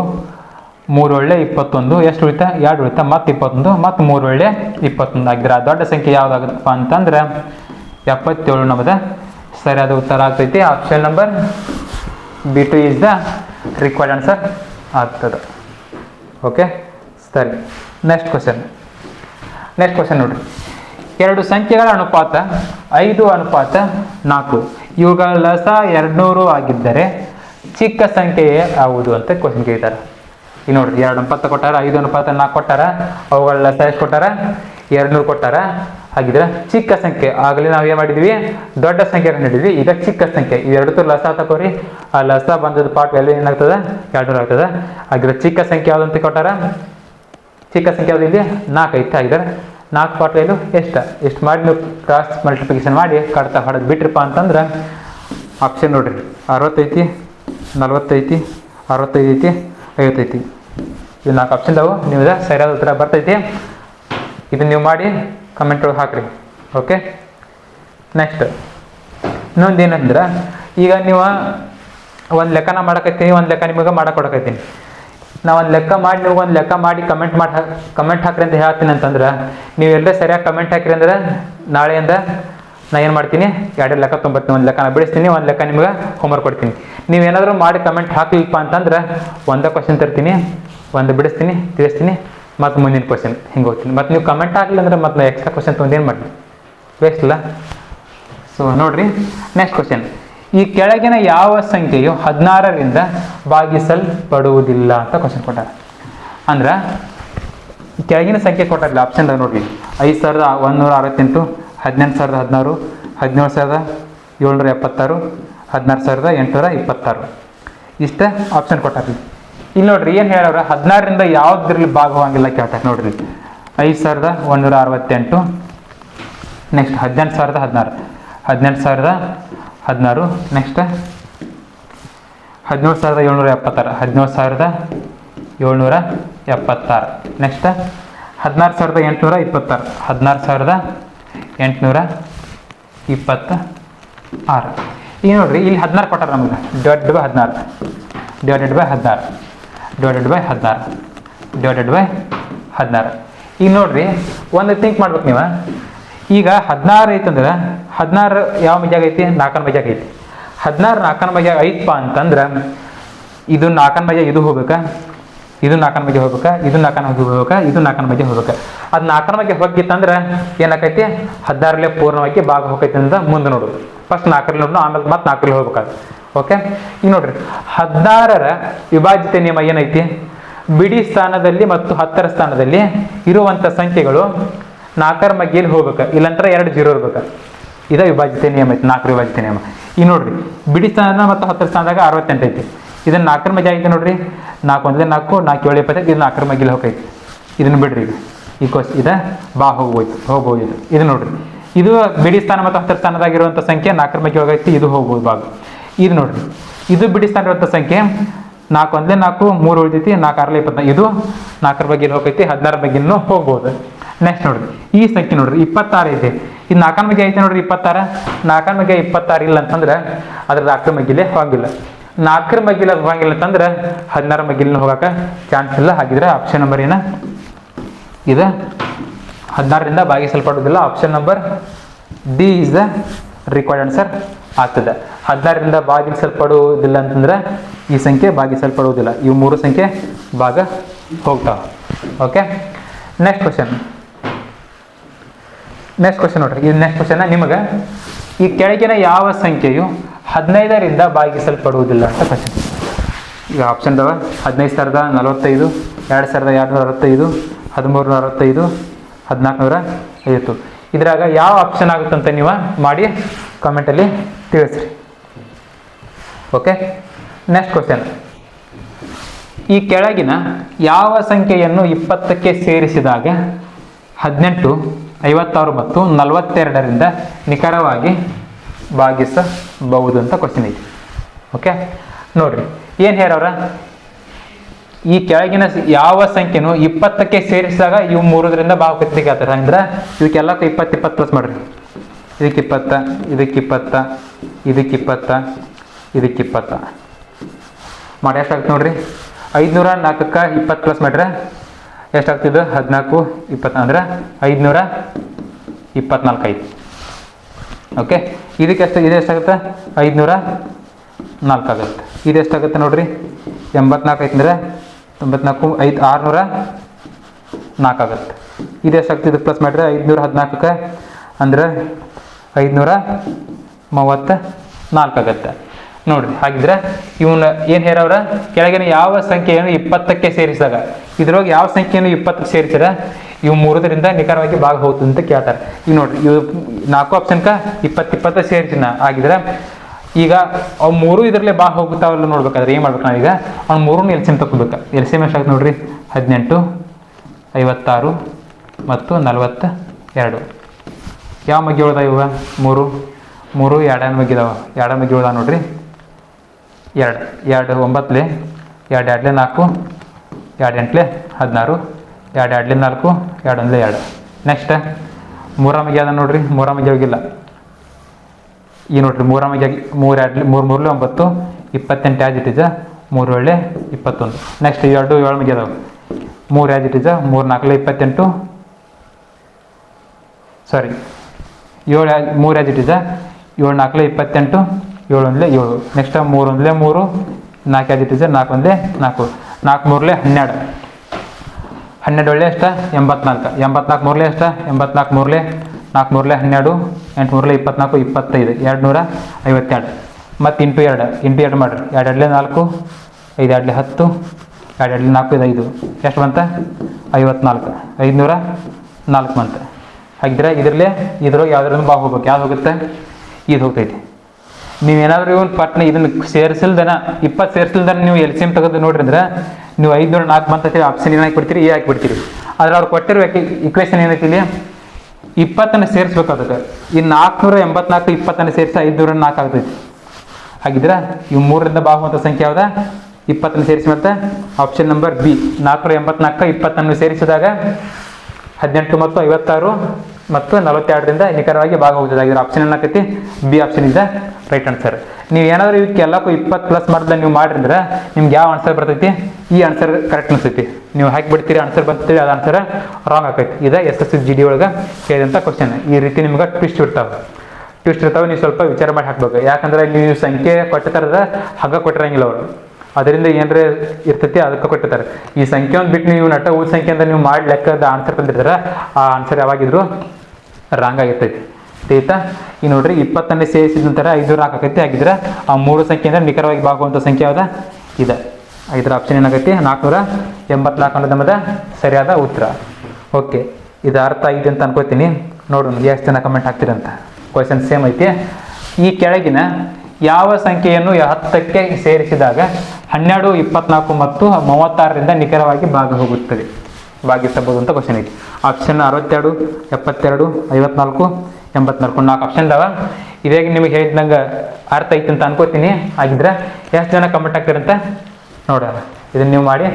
ಮೂರು ಒಳ್ಳೆ ಇಪ್ಪತ್ತೊಂದು, ಎಷ್ಟು ಉಳಿತಾ? ಎರಡು ಉಳಿತಾ, ಮತ್ತೆ ಇಪ್ಪತ್ತೊಂದು, ಮತ್ತು ಮೂರು ಒಳ್ಳೆ ಇಪ್ಪತ್ತೊಂದು ಆಗಿದ್ರೆ. ದೊಡ್ಡ ಸಂಖ್ಯೆ ಯಾವುದಾಗುತ್ತಪ್ಪ ಅಂತಂದ್ರೆ, ಎಪ್ಪತ್ತೇಳು ನಮ್ಮದ ಸರಿಯಾದ ಉತ್ತರ ಆಗ್ತೈತಿ. Option number B two is the required answer ಆಗ್ತದೆ. ಓಕೆ ಸರಿ. ನೆಕ್ಸ್ಟ್ ಕ್ವಶನ್ ನೆಕ್ಸ್ಟ್ ಕ್ವಶನ್ ನೋಡಿರಿ. ಎರಡು ಸಂಖ್ಯೆಗಳ ಅನುಪಾತ, ಐದು ಅನುಪಾತ, ನಾಲ್ಕು. ಇವುಗಳ ಲಸ ಎರಡುನೂರು ಆಗಿದ್ದರೆ ಚಿಕ್ಕ ಸಂಖ್ಯೆಯೇ ಯಾವುದು ಅಂತ ಕ್ವಶನ್ ಕೇಳ್ತಾರೆ. ಈಗ ನೋಡ್ರಿ, ಎರಡು ಅನುಪಾತ ಕೊಟ್ಟಾರ, ಐದು ಅನುಪಾತ, ನಾಲ್ಕು ಕೊಟ್ಟಾರ ಅವುಗಳ ಲಸ ಎಷ್ಟು ಕೊಟ್ಟಾರ? ಎರಡ್ನೂರು ಕೊಟ್ಟಾರ. ಹಾಗಿದ್ರೆ ಚಿಕ್ಕ ಸಂಖ್ಯೆ, ಆಗಲೇ ನಾವು ಏನು ಮಾಡಿದ್ವಿ? ದೊಡ್ಡ ಸಂಖ್ಯೆ ಕಂಡಿದ್ವಿ ಈಗ ಚಿಕ್ಕ ಸಂಖ್ಯೆ. ಇವೆರಡು ಲಸ ತಗೋರಿ ಆ ಲಸ ಬಂದದ ಪಾಟ್ ವ್ಯಾಲ್ಯೂ ಏನಾಗ್ತದೆ? ಎರಡ್ನೂರು ಆಗ್ತದೆ. ಹಾಗಿದ್ರೆ ಚಿಕ್ಕ ಸಂಖ್ಯೆ ಯಾವ್ದು ಅಂತ ಕೊಟ್ಟಾರ? ಚಿಕ್ಕ ಸಂಖ್ಯೆ ಯಾವ್ದು ಇಲ್ಲಿ ನಾಲ್ಕು ಐತೆ ಆಗಿದ್ದಾರೆ ನಾಲ್ಕು ಐದು ಎಷ್ಟು? ಎಷ್ಟು ಮಾಡಿ ನೀವು ಕ್ರಾಸ್ ಮಲ್ಟಿಪ್ಲಿಕೇಶನ್ ಮಾಡಿ ಕಡ್ತಾ ಹೊಡೆದು ಬಿಟ್ರಪ್ಪ ಅಂತಂದ್ರೆ ಆಪ್ಷನ್ ನೋಡ್ರಿ. ಅರವತ್ತೈತಿ ನಲ್ವತ್ತೈತಿ ಅರವತ್ತೈದು ಐತಿ ಐವತ್ತೈತಿ ಇದು ನಾಲ್ಕು ಆಪ್ಷನ್ ಅವು ನೀವು ಸರಿಯಾದ ಉತ್ತರ ಬರ್ತೈತಿ. ಇದನ್ನ ನೀವು ಮಾಡಿ ಕಮೆಂಟ್ ಒಳಗೆ ಹಾಕ್ರಿ. ಓಕೆ ನೆಕ್ಸ್ಟ್ ಇನ್ನೊಂದು ಏನಂದ್ರೆ ಈಗ ನೀವು ಒಂದು ಲೆಕ್ಕನ ಮಾಡಕತ್ತೀನಿ, ಒಂದು ಲೆಕ್ಕ ನಿಮಗೆ ಮಾಡಕ್ಕೆ ಕೊಡಕತ್ತೀನಿ ನಾ ಒಂದು ಲೆಕ್ಕ ಮಾಡಿ, ನೀವು ಒಂದು ಲೆಕ್ಕ ಮಾಡಿ ಕಮೆಂಟ್ ಮಾಡಿ ಕಮೆಂಟ್ ಹಾಕ್ರಿ ಅಂತ ಹೇಳ್ತೀನಿ ಅಂತಂದ್ರೆ, ನೀವು ಎಲ್ಲೇ ಸರಿಯಾಗಿ ಕಮೆಂಟ್ ಹಾಕ್ರಿ ಅಂದ್ರೆ, ನಾಳೆಯಿಂದ ನಾ ಏನು ಮಾಡ್ತೀನಿ ಎರಡು ಲೆಕ್ಕ ತೊಂಬತ್ತೀನಿ ಒಂದು ಲೆಕ್ಕ ಬಿಡಿಸ್ತೀನಿ, ಒಂದು ಲೆಕ್ಕ ನಿಮ್ಗೆ ಹೋಮ್ವರ್ಕ್ ಕೊಡ್ತೀನಿ. ನೀವು ಏನಾದರೂ ಮಾಡಿ ಕಮೆಂಟ್ ಹಾಕ್ಲಿಪ್ಪ ಅಂತಂದ್ರೆ, ಒಂದೇ ಕ್ವಶನ್ ತರ್ತೀನಿ, ಒಂದು ಬಿಡಿಸ್ತೀನಿ, ತಿಳಿಸ್ತೀನಿ, ಮತ್ತು ಮುಂದಿನ ಕ್ವಶನ್ ಹಿಂಗೆ ಹೋಗ್ತೀನಿ ಮತ್ತು ನೀವು ಕಮೆಂಟ್ ಹಾಕಲಿಲ್ಲ ಅಂದ್ರೆ ಮತ್ತೆ ನಾ ಎಕ್ಸ್ಟ್ರಾ ಕ್ವಶನ್ ತೊಗೊಂಡು ಏನು ಮಾಡಿ ವೇಸ್ಟ್ ಇಲ್ಲ. ಸೊ ನೋಡಿರಿ ನೆಕ್ಸ್ಟ್ ಕ್ವಶನ್ ಈ ಕೆಳಗಿನ ಯಾವ ಸಂಖ್ಯೆಯು ಹದಿನಾರರಿಂದ ಭಾಗಿಸಲ್ಪಡುವುದಿಲ್ಲ ಅಂತ ಕ್ವಶನ್ ಕೊಟ್ಟಾರೆ. ಅಂದ್ರೆ ಕೆಳಗಿನ ಸಂಖ್ಯೆ ಕೊಟ್ಟಾರಲ್ಲ ಆಪ್ಷನ್ ನೋಡ್ರಿ. ಐದು ಸಾವಿರದ ಒಂದೂರ ಅರವತ್ತೆಂಟು, ಹದಿನೆಂಟು ಸಾವಿರದ ಹದಿನಾರು, ಹದಿನೇಳು ಸಾವಿರದ ಏಳ್ನೂರ ಎಪ್ಪತ್ತಾರು, ಹದಿನಾರು ಸಾವಿರದ ಎಂಟುನೂರ ಇಪ್ಪತ್ತಾರು. ಇಷ್ಟೇ ಆಪ್ಷನ್ ಕೊಟ್ಟಾರ್ರಿ. ಇಲ್ಲಿ ನೋಡ್ರಿ, ಏನು ಹೇಳೋರು? ಹದಿನಾರರಿಂದ ಯಾವುದ್ರಲ್ಲಿ ಭಾಗವಾಗಿಲ್ಲ ಕೇಳ್ತಾರೆ ನೋಡ್ರಿ. ಐದು ಸಾವಿರದ ಒಂದೂರ ಅರವತ್ತೆಂಟು ನೆಕ್ಸ್ಟ್ ಹದಿನೆಂಟು ಸಾವಿರದ ಹದಿನಾರು. ಹದಿನೆಂಟು ಸಾವಿರದ ಹದಿನಾರು ನೆಕ್ಸ್ಟ್ ಹದಿನೇಳು ಸಾವಿರದ ಏಳ್ನೂರ ಎಪ್ಪತ್ತಾರು, ಹದಿನೇಳು ಸಾವಿರದ ಏಳ್ನೂರ ಎಪ್ಪತ್ತಾರು ನೆಕ್ಸ್ಟ್ ಹದಿನಾರು ಸಾವಿರದ ಎಂಟುನೂರ ಇಪ್ಪತ್ತಾರು, ಹದಿನಾರು ಸಾವಿರದ ಎಂಟುನೂರ ಇಪ್ಪತ್ತ ಆರು ಈಗ ನೋಡಿರಿ, ಇಲ್ಲಿ ಹದಿನಾರು ಕೊಟ್ಟಾರ ನಮಗೆ. ಡಿವೈಡೆಡ್ ಬೈ ಹದಿನಾರು. ಡಿವೈಡೆಡ್ ಬೈ ಹದಿನಾರು. ಡಿವೈಡೆಡ್ ಬೈ ಹದಿನಾರು. ಡಿವೈಡೆಡ್ ಬೈ ಹದಿನಾರು. ಈಗ ನೋಡಿರಿ, ಒಂದು ಥಿಂಕ್ ಮಾಡ್ಬೇಕು ನೀವು. ಈಗ ಹದಿನಾರು ಐತಂದ್ರೆ, ಹದಿನಾರು ಯಾವ ಮಜಾಗ ಐತಿ? ನಾಲ್ಕನ ಮಜಾಗ ಐತಿ. ಹದಿನಾರು ನಾಲ್ಕನ ಮಜಾಗ ಐತಪ್ಪ ಅಂತಂದ್ರೆ, ಇದು ನಾಲ್ಕನ ಮಜ ಇದು ಹೋಗ್ಬೇಕಾ, ಇದು ನಾಲ್ಕನ ಮಜೆ ಹೋಗ್ಬೇಕಾ, ಇದು ನಾಲ್ಕನ ಮಜೆ ಹೋಗ್ಬೇಕಾ, ಇದು ನಾಲ್ಕನ ಮಜೆ ಹೋಗ್ಬೇಕಾ. ಅದು ನಾಲ್ಕನ ಮಜೆ ಹೋಗಿತ್ತಂದ್ರೆ ಏನಾಕೈತಿ? ಹದಿನಾರಲ್ಲೇ ಪೂರ್ಣವಾಗಿ ಭಾಗ ಹೋಗೈತಿ ಅಂತ ಮುಂದೆ ನೋಡೋದು ಫಸ್ಟ್ ನಾಲ್ಕರಲ್ಲಿ ನೋಡೋಣ ಆಮೇಲೆ ಮತ್ತೆ ನಾಲ್ಕರಲ್ಲಿ ಹೋಗ್ಬೇಕಾದ್ರೆ ಓಕೆ ಈಗ ನೋಡ್ರಿ, ಹದಿನಾರರ ವಿಭಾಜ್ಯತೆ ನಿಯಮ ಏನೈತಿ? ಬಿಡಿ ಸ್ಥಾನದಲ್ಲಿ ಮತ್ತು ಹತ್ತರ ಸ್ಥಾನದಲ್ಲಿ ಇರುವಂಥ ಸಂಖ್ಯೆಗಳು ನಾಲ್ಕರ ಮಗ್ಗಿಯಲ್ಲಿ ಹೋಗ್ಬೇಕು? ಇಲ್ಲಂತರ ಎರಡು ಜೀರೋ ಇರ್ಬೇಕು. ಇದ ವಿಭಾಜಿತ ನಿಯಮ ಐತಿ ನಾಲ್ಕರ ವಿಭಾಜಿತ ನಿಯಮ. ಈಗ ನೋಡ್ರಿ, ಬಿಡಿ ಸ್ಥಾನ ಮತ್ತು ಹತ್ತರ ಸ್ಥಾನದಾಗ ಅರವತ್ತೆಂಟು ಐತಿ. ಇದನ್ನ ನಾಲ್ಕರ ಮಜಾ ಐತಿ ನೋಡ್ರಿ? ನಾಲ್ಕು ಒಂದೇ ನಾಲ್ಕು ನಾಲ್ಕು ಏಳು ಇಪ್ಪತ್ತೈದು ಇದು ನಾಲ್ಕರ ಮಗ್ಗಿಲಿ ಹೋಗೈತಿ ಇದನ್ನ ಬಿಡ್ರಿ ಈಗ. ಈ ಕೋಸ್ ಇದ ಬಾ ಹೋಗ್ಬೋದು ಹೋಗ್ಬೋದು ಇದು. ಇದು ನೋಡ್ರಿ, ಇದು ಬಿಡಿ ಸ್ಥಾನ ಮತ್ತು ಹತ್ತರ ಸ್ಥಾನದಾಗಿರುವಂಥ ಸಂಖ್ಯೆ ನಾಲ್ಕರ ಮಗ್ಗಿ ಹೋಗೈತಿ ಇದು ಹೋಗ್ಬೋದು ಭಾಗ ಇದು ನೋಡ್ರಿ, ಇದು ಬಿಡಿ ಸ್ಥಾನ ಇರುವಂಥ ಸಂಖ್ಯೆ ನಾಲ್ಕು ಒಂದೇ ನಾಲ್ಕು, ಮೂರು ಉಳಿದೈತಿ, ನಾಲ್ಕು ಆರಲ್ಲ ಇಪ್ಪತ್ತ ಇದು ನಾಲ್ಕರ ಬಗ್ಗೆ ಹೋಗೈತಿ ಹದಿನಾರು ಬಗ್ಗೆನೂ ಹೋಗ್ಬೋದು. ನೆಕ್ಸ್ಟ್ ನೋಡ್ರಿ. ಈ ಸಂಖ್ಯೆ ನೋಡ್ರಿ, ಇಪ್ಪತ್ತಾರು ಐತೆ ಇದು ನಾಲ್ಕನ ಬಗ್ಗೆ ಐತೆ ನೋಡ್ರಿ ಇಪ್ಪತ್ತಾರ. ನಾಲ್ಕನ ಬಗ್ಗೆ ಇಪ್ಪತ್ತಾರು ಇಲ್ಲ ಅಂತಂದ್ರೆ ಅದ್ರ ನಾಲ್ಕರ ಮಗ್ಗಿಲೆ ಹೋಗಿಲ್ಲ ನಾಲ್ಕರ ಮಗ್ಗಿಲ ಹೋಗಂಗಿಲ್ಲ ಅಂತಂದ್ರೆ ಹದಿನಾರ ಮಗ್ಗಿಲಿನ ಹೋಗಕ್ಕೆ ಚಾನ್ಸ್ ಇಲ್ಲ. ಹಾಗಿದ್ರೆ ಆಪ್ಷನ್ ನಂಬರ್ ಏನ? ಇದು ಹದಿನಾರರಿಂದ ಭಾಗಿಸಲ್ಪಡುವುದಿಲ್ಲ. Option number D is the required answer ಆಗ್ತದೆ. ಹದಿನಾರರಿಂದ ಭಾಗಿಸಲ್ಪಡುವುದಿಲ್ಲ ಅಂತಂದ್ರೆ ಈ ಸಂಖ್ಯೆ ಭಾಗಿಸಲ್ಪಡುವುದಿಲ್ಲ. ಇವು ಮೂರು ಸಂಖ್ಯೆ ಭಾಗ ಹೋಗ್ತಾವೆ. Okay next question next question ನೋಡ್ರಿ. ಇದು ನೆಕ್ಸ್ಟ್ ಕ್ವಶನ್ ನಿಮಗೆ ಈ ಕೆಳಗಿನ ಯಾವ ಸಂಖ್ಯೆಯು ಹದಿನೈದರಿಂದ ಭಾಗಿಸಲ್ಪಡುವುದಿಲ್ಲ ಅಂತ ಕ್ವಶನ್ ಈಗ ಆಪ್ಷನ್ ಅದಾವ ಹದಿನೈದು ಸಾವಿರದ ನಲವತ್ತೈದು, ಎರಡು ಸಾವಿರದ ಎರಡುನೂರ ಅರವತ್ತೈದು, ಹದಿಮೂರು ನೂರ ಅರವತ್ತೈದು ಹದಿನಾಲ್ಕು ನೂರ ಐವತ್ತು. ಇದ್ರಾಗ ಯಾವ ಆಪ್ಷನ್ ಆಗುತ್ತಂತ ನೀವು ಮಾಡಿ ಕಮೆಂಟಲ್ಲಿ ತಿಳಿಸ್ರಿ. ಓಕೆ ನೆಕ್ಸ್ಟ್ ಕ್ವಶನ್ ಈ ಕೆಳಗಿನ ಯಾವ ಸಂಖ್ಯೆಯನ್ನು ಇಪ್ಪತ್ತಕ್ಕೆ ಸೇರಿಸಿದಾಗ ಹದಿನೆಂಟು ಐವತ್ತಾರು ಮತ್ತು ನಲವತ್ತೆರಡರಿಂದ ನಿಖರವಾಗಿ ಭಾಗಿಸಬಹುದು ಅಂತ ಕ್ವಶನ್ ಐತಿ. ಓಕೆ ನೋಡ್ರಿ, ಏನು ಹೇಳೋರ ಈ ಕೆಳಗಿನ ಯಾವ ಸಂಖ್ಯೆನೂ ಇಪ್ಪತ್ತಕ್ಕೆ ಸೇರಿಸಿದಾಗ ಇವು ಮೂರರಿಂದ ಭಾಗಕ್ಕೆ ಕೇಳ್ತಾರೆ. ಅಂದ್ರೆ ಇವಕ್ಕೆಲ್ಲಕ್ಕೂ ಇಪ್ಪತ್ತು ಇಪ್ಪತ್ತು ಪ್ಲಸ್ ಮಾಡ್ರಿ. ಇದಕ್ಕೆ ಇಪ್ಪತ್ತ ಇದಕ್ಕೆ ಇಪ್ಪತ್ತ ಇದಕ್ಕೆ ಇಪ್ಪತ್ತ ಇದಕ್ಕೆ ಇಪ್ಪತ್ತ ಮಾಡಿ ಎಷ್ಟಾಗುತ್ತೆ ನೋಡ್ರಿ? ಐದುನೂರ ನಾಲ್ಕಕ್ಕೆ ಇಪ್ಪತ್ತು ಪ್ಲಸ್ ಮಾಡ್ರೆ. ಎಷ್ಟಾಗ್ತಿದ್ದು? ಹದಿನಾಲ್ಕು, ಇಪ್ಪತ್ತು ಅಂದರೆ ಐದುನೂರ ಇಪ್ಪತ್ನಾಲ್ಕು ಐದು ಓಕೆ ಇದಕ್ಕೆ ಎಷ್ಟು ಇದು ಎಷ್ಟಾಗುತ್ತೆ? ಐದುನೂರ ನಾಲ್ಕು ಆಗುತ್ತೆ ಇದು ಎಷ್ಟಾಗುತ್ತೆ ನೋಡ್ರಿ? ಎಂಬತ್ನಾಲ್ಕು ಐತೆ ಅಂದರೆ ತೊಂಬತ್ನಾಲ್ಕು ಐದು ಆರುನೂರ ನಾಲ್ಕು ಆಗುತ್ತೆ ಇದು ಎಷ್ಟಾಗ್ತಿದ್ದು ಪ್ಲಸ್ ಮಾಡಿದ್ರೆ ಐದುನೂರ ಹದಿನಾಲ್ಕಕ್ಕೆ ಅಂದ್ರೆ ಐದುನೂರ ಮೂವತ್ತ ನಾಲ್ಕು ಆಗುತ್ತೆ ನೋಡ್ರಿ, ಹಾಗಿದ್ರೆ ಇವನ್ನ ಏನು ಹೇಳವ್ರ ಕೆಳಗಿನ ಯಾವ ಸಂಖ್ಯೆಯನ್ನು ಇಪ್ಪತ್ತಕ್ಕೆ ಸೇರಿಸಿದಾಗ? ಇದ್ರೊಳಗೆ ಯಾವ ಸಂಖ್ಯೆಯನ್ನು ಇಪ್ಪತ್ತಕ್ಕೆ ಸೇರಿಸಿದ್ರೆ? ಇವು ಮೂರದರಿಂದ ನಿಖರವಾಗಿ ಭಾಗ ಹೋಗ್ತದೆ ಅಂತ ಕೇಳ್ತಾರೆ. ಈಗ ನೋಡ್ರಿ, ಇವು ನಾಲ್ಕು ಆಪ್ಷನ್ಕ ಇಪ್ಪತ್ತು ಇಪ್ಪತ್ತು ಸೇರಿಸಿನ ಆಗಿದ್ರೆ ಈಗ ಅವು ಮೂರು ಇದರಲ್ಲೇ ಭಾಗ ಹೋಗುತ್ತಾವಲ್ಲ ನೋಡ್ಬೇಕಾದ್ರೆ ಏನು ಮಾಡ್ಬೇಕು ನಾವೀಗ? ಅವ್ನು ಮೂರನ್ನು ಎಲ್ಸಿಮ್ ತಗೋಬೇಕು ಎಲ್ ಸಿ ಎಂ ಎಷ್ಟಾಗುತ್ತೆ ನೋಡ್ರಿ? ಹದಿನೆಂಟು, ಐವತ್ತಾರು ಮತ್ತು ನಲವತ್ತ ಎರಡು ಯಾವ ಮಗ್ಗಿ ಉಳ್ದ ಇವ? ಮೂರು. ಮೂರು ಎರಡನ ಮಗ್ಗಿದಾವ ಎರಡನ ಎರಡು ಮಗ್ಗಿ ಉಳ್ದ ನೋಡ್ರಿ? ಎರಡು ಎರಡು ಒಂಬತ್ತಲೆ ಎರಡು ಎರಡಲೆ ನಾಲ್ಕು, ಎರಡು ಎಂಟ್ಲೆ ಹದಿನಾರು, ಎರಡು ಎರಡಲೆ ನಾಲ್ಕು, ಎರಡು ಒಂದ್ಲೆ ಎರಡು. ನೆಕ್ಸ್ಟ್ ಮೂರ ಮಗ್ಗಿ ಅದ ನೋಡ್ರಿ ಮೂರ ಮಗ್ಗಿ ಹೋಗಿಲ್ಲ ಈ ನೋಡ್ರಿ ಮೂರ ಮಗ್ಗಿ ಮೂರು ಎರಡ್ಲೆ, ಮೂರು ಮೂರಲೆ ಒಂಬತ್ತು, ಇಪ್ಪತ್ತೆಂಟು ಯಾಜ್ ಇಟ್ಟಿಜ ಮೂರು ಏಳೆ ಇಪ್ಪತ್ತೊಂದು. ನೆಕ್ಸ್ಟ್ ಎರಡು ಏಳು ಮಗಿ ಅದಾವೆ. ಮೂರು ಯಾಜ್ ಇಟ್ಟಿಜ ಮೂರು ನಾಲ್ಕಲೆ ಇಪ್ಪತ್ತೆಂಟು. ಸಾರಿ ಏಳು, ಮೂರು ಯಾಜ್ ಇಟ್ಟಿದ್ದ ಏಳು ನಾಲ್ಕಲೆ ಇಪ್ಪತ್ತೆಂಟು. ಏಳು ಒಂದಲೇ ಏಳು. ನೆಕ್ಸ್ಟ್ ಮೂರು ಒಂದಲೇ ಮೂರು, ನಾಲ್ಕು ಯಾಜ್ ಇಟ್ಟಿದ್ದ? ನಾಲ್ಕು ಒಂದಲೇ ನಾಲ್ಕು. ನಾಲ್ಕು ಮೂರಲೆ ಹನ್ನೆರಡು. ಹನ್ನೆರಡು ಒಳ್ಳೆ ಎಷ್ಟ ಎಂಬತ್ನಾಲ್ಕು. ಎಂಬತ್ನಾಲ್ಕು ಮೂರಲೆ ಎಷ್ಟ ಎಂಬತ್ನಾಲ್ಕು ಮೂರಲೆ ನಾಲ್ಕು ಮೂರಲೆ ಹನ್ನೆರಡು, ಎಂಟು ಮೂರಲೆ ಇಪ್ಪತ್ನಾಲ್ಕು, ಇಪ್ಪತ್ತೈದು. ಎರಡು ನೂರ ಐವತ್ತೆರಡು. ಮತ್ತು ಇಂಟು ಎರಡು. ಇಂಟು ಎರಡು ಮಾಡಿರಿ. ಎರಡು ಎರಡಲೆ ನಾಲ್ಕು, ಐದು ಎರಡಲೆ ಹತ್ತು, ಎರಡು ಎರಡಲೆ ನಾಲ್ಕು ಇದು ಐದು. ಎಷ್ಟು ಬಂತ? ಐವತ್ನಾಲ್ಕು. ಐದುನೂರ ನಾಲ್ಕು ಮಂತ್ ಹಾಗಿದ್ರೆ ಇದರಲ್ಲೇ ಇದ್ರೊಳಗೆ ಯಾವ್ದ್ರಿಂದ ಬಾ ಹೋಗ್ಬೇಕು. ಯಾವ್ದು ಹೋಗುತ್ತೆ? ಇದು ಹೋಗ್ತೈತಿ. ನೀವೇನಾದ್ರೂ ಇವನ್ ಪಟ್ನ ಇದನ್ನ ಸೇರಿಸಲ್ದನ ಇಪ್ಪತ್ತು ಸೇರಿಸಲ್ದನ ನೀವು ಎಲ್ ಸಿ ಎಂ ತೆಗೆದು ನೋಡ್ರಿ ಅಂದ್ರೆ ನೀವು ಐದುನೂರ ನಾಲ್ಕು ಬಂತ ಆಪ್ಷನ್ ಏನು ಈ ಎ ಹಾಕ್ಬಿಡ್ತೀರಿ. ಆದ್ರೆ ಅವ್ರು ಕೊಟ್ಟಿರೋ ಇಕ್ವೇಶನ್ ಏನೈತಿ ಇಲ್ಲಿ? ಇಪ್ಪತ್ತನ್ನು ಸೇರಿಸ್ಬೇಕು ಅದಕ್ಕೆ ಈ ನಾಲ್ಕುನೂರ ಎಂಬತ್ನಾಲ್ಕು, ಇಪ್ಪತ್ತನ್ನು ಸೇರಿಸಿ ಐದುನೂರ ನಾಲ್ಕು ಆಗ್ತೈತಿ. ಹಾಗಿದ್ರೆ ಇವು ಮೂರರಿಂದ ಬಾಹುವಂಥ ಸಂಖ್ಯೆ ಯಾವ್ದ? ಇಪ್ಪತ್ತನ್ನು ಸೇರಿಸಿ ಮತ್ತೆ ಆಪ್ಷನ್ ನಂಬರ್ ಬಿ ನಾಲ್ಕುನೂರ ಎಂಬತ್ನಾಲ್ಕು, ಇಪ್ಪತ್ತನ್ನು ಸೇರಿಸಿದಾಗ ಹದಿನೆಂಟು ಮತ್ತು ಐವತ್ತಾರು ಮತ್ತು ನಲವತ್ತೆರಡರಿಂದ ನಿಖರವಾಗಿ ಭಾಗ ಹೋಗ್ತದೆ ಆಗಿದ್ರೆ ಆಪ್ಷನ್ ಏನಾಕೈತಿ ಬಿ ಆಪ್ಷನ್ ಇಂದ. ರೈಟ್ ಆನ್ಸರ್ ನೀವು ಏನಾದರೂ ಇದಕ್ಕೆ ಎಲ್ಲಕ್ಕೂ ಇಪ್ಪತ್ತು ಪ್ಲಸ್ ಮಾಡಿದ್ರೆ ನೀವು ಮಾಡಿದ್ರೆ ಅಂದ್ರೆ ನಿಮ್ಗೆ ಯಾವ ಆನ್ಸರ್ ಬರ್ತೈತಿ? ಈ ಆನ್ಸರ್ ಕರೆಕ್ಟ್ ಅನಿಸ್ತೈತಿ ನೀವು ಹಾಕಿ ಬಿಡ್ತೀರಿ ಆನ್ಸರ್ ಬರ್ತೀರಿ ಅದು ಆನ್ಸರ್ ರಾಂಗ್ ಆಕೈತಿ. ಇದು ಎಸ್ ಎಸ್ ಜಿ ಡಿ ಒಳಗೆ ಕೇಳಿದಂಥ ಕ್ವಶನ್ ಈ ರೀತಿ ನಿಮ್ಗೆ ಟ್ವಿಸ್ಟ್ ಇರ್ತಾವೆ. ಟ್ವಿಸ್ಟ್ ಇರ್ತಾವೆ, ನೀವು ಸ್ವಲ್ಪ ವಿಚಾರ ಮಾಡಿ ಹಾಕ್ಬೇಕು. ಯಾಕಂದ್ರೆ ನೀವು ಸಂಖ್ಯೆ ಕೊಟ್ಟಿರ್ತಾರದ ಹಗ್ಗ ಕೊಟ್ಟಿರಂಗಿಲ್ಲ ಅವರು. ಅದರಿಂದ ಏನರ ಇರ್ತೈತಿ ಅದಕ್ಕೆ ಕೊಟ್ಟಿರ್ತಾರೆ ಈ ಸಂಖ್ಯೆ ಒಂದು ಬಿಟ್ಟು ನೀವು ನಟ ಊದ ಸಂಖ್ಯೆ ಅಂತ ನೀವು ಮಾಡಿ ಲೆಕ್ಕದ ಆನ್ಸರ್ ತಂದಿರ್ತಾರ. ಆ ಆನ್ಸರ್ ಯಾವಾಗಿದ್ರು ರಾಂಗ್ ಆಗಿರ್ತೈತಿ. ಆಯ್ತಾ ಈಗ ನೋಡ್ರಿ, ಇಪ್ಪತ್ತನೇ ಸೇರಿಸಿದ ನಂತರ ಐದು ರಾಕ್ ಆಗಿದ್ರೆ ಆ ಮೂರು ಸಂಖ್ಯೆಯಿಂದ ನಿಖರವಾಗಿ ಬಾಗುವಂಥ ಸಂಖ್ಯೆ ಯಾವ್ದ? ಇದೆ. ಐದರ ಆಪ್ಷನ್ ಏನಾಗೈತಿ? ನಾಲ್ಕುನೂರ ಎಂಬತ್ನಾಲ್ಕು ಅನ್ನೋದು ನಮ್ಮದ ಸರಿಯಾದ ಉತ್ತರ. ಓಕೆ ಇದು ಅರ್ಥ ಆಗಿದೆ ಅಂತ ಅನ್ಕೋತೀನಿ. ನೋಡೋಣ ಎಷ್ಟು ಜನ ಕಮೆಂಟ್ ಹಾಕ್ತೀರಂತ. ಕ್ವಶನ್ ಸೇಮ್ ಐತಿ. ಈ ಕೆಳಗಿನ ಯಾವ ಸಂಖ್ಯೆಯನ್ನು ಹತ್ತಕ್ಕೆ ಸೇರಿಸಿದಾಗ ಹನ್ನೆರಡು, ಇಪ್ಪತ್ನಾಲ್ಕು ಮತ್ತು ಮೂವತ್ತಾರರಿಂದ ನಿಖರವಾಗಿ ಭಾಗ ಹೋಗುತ್ತದೆ? ಭಾಗಿಸಬಹುದು ಅಂತ ಕ್ವಶನ್ ಐತಿ. ಆಪ್ಷನ್ ಅರವತ್ತೆರಡು, ಎಪ್ಪತ್ತೆರಡು, ಐವತ್ನಾಲ್ಕು, ಎಂಬತ್ನಾಲ್ಕು. ನಾಲ್ಕು ಆಪ್ಷನ್ ಅದಾವ ಇದೇ ನಿಮಗೆ ಹೇಳಿದಂಗೆ ಅರ್ಥ ಐತಿ ಅಂತ ಅನ್ಕೋತೀನಿ. ಆಗಿದ್ರೆ ಎಷ್ಟು ಜನ ಕಮೆಂಟ್ ಅಂತ ನೋಡೋಣ ಇದನ್ನು ನೀವು ಮಾಡಿ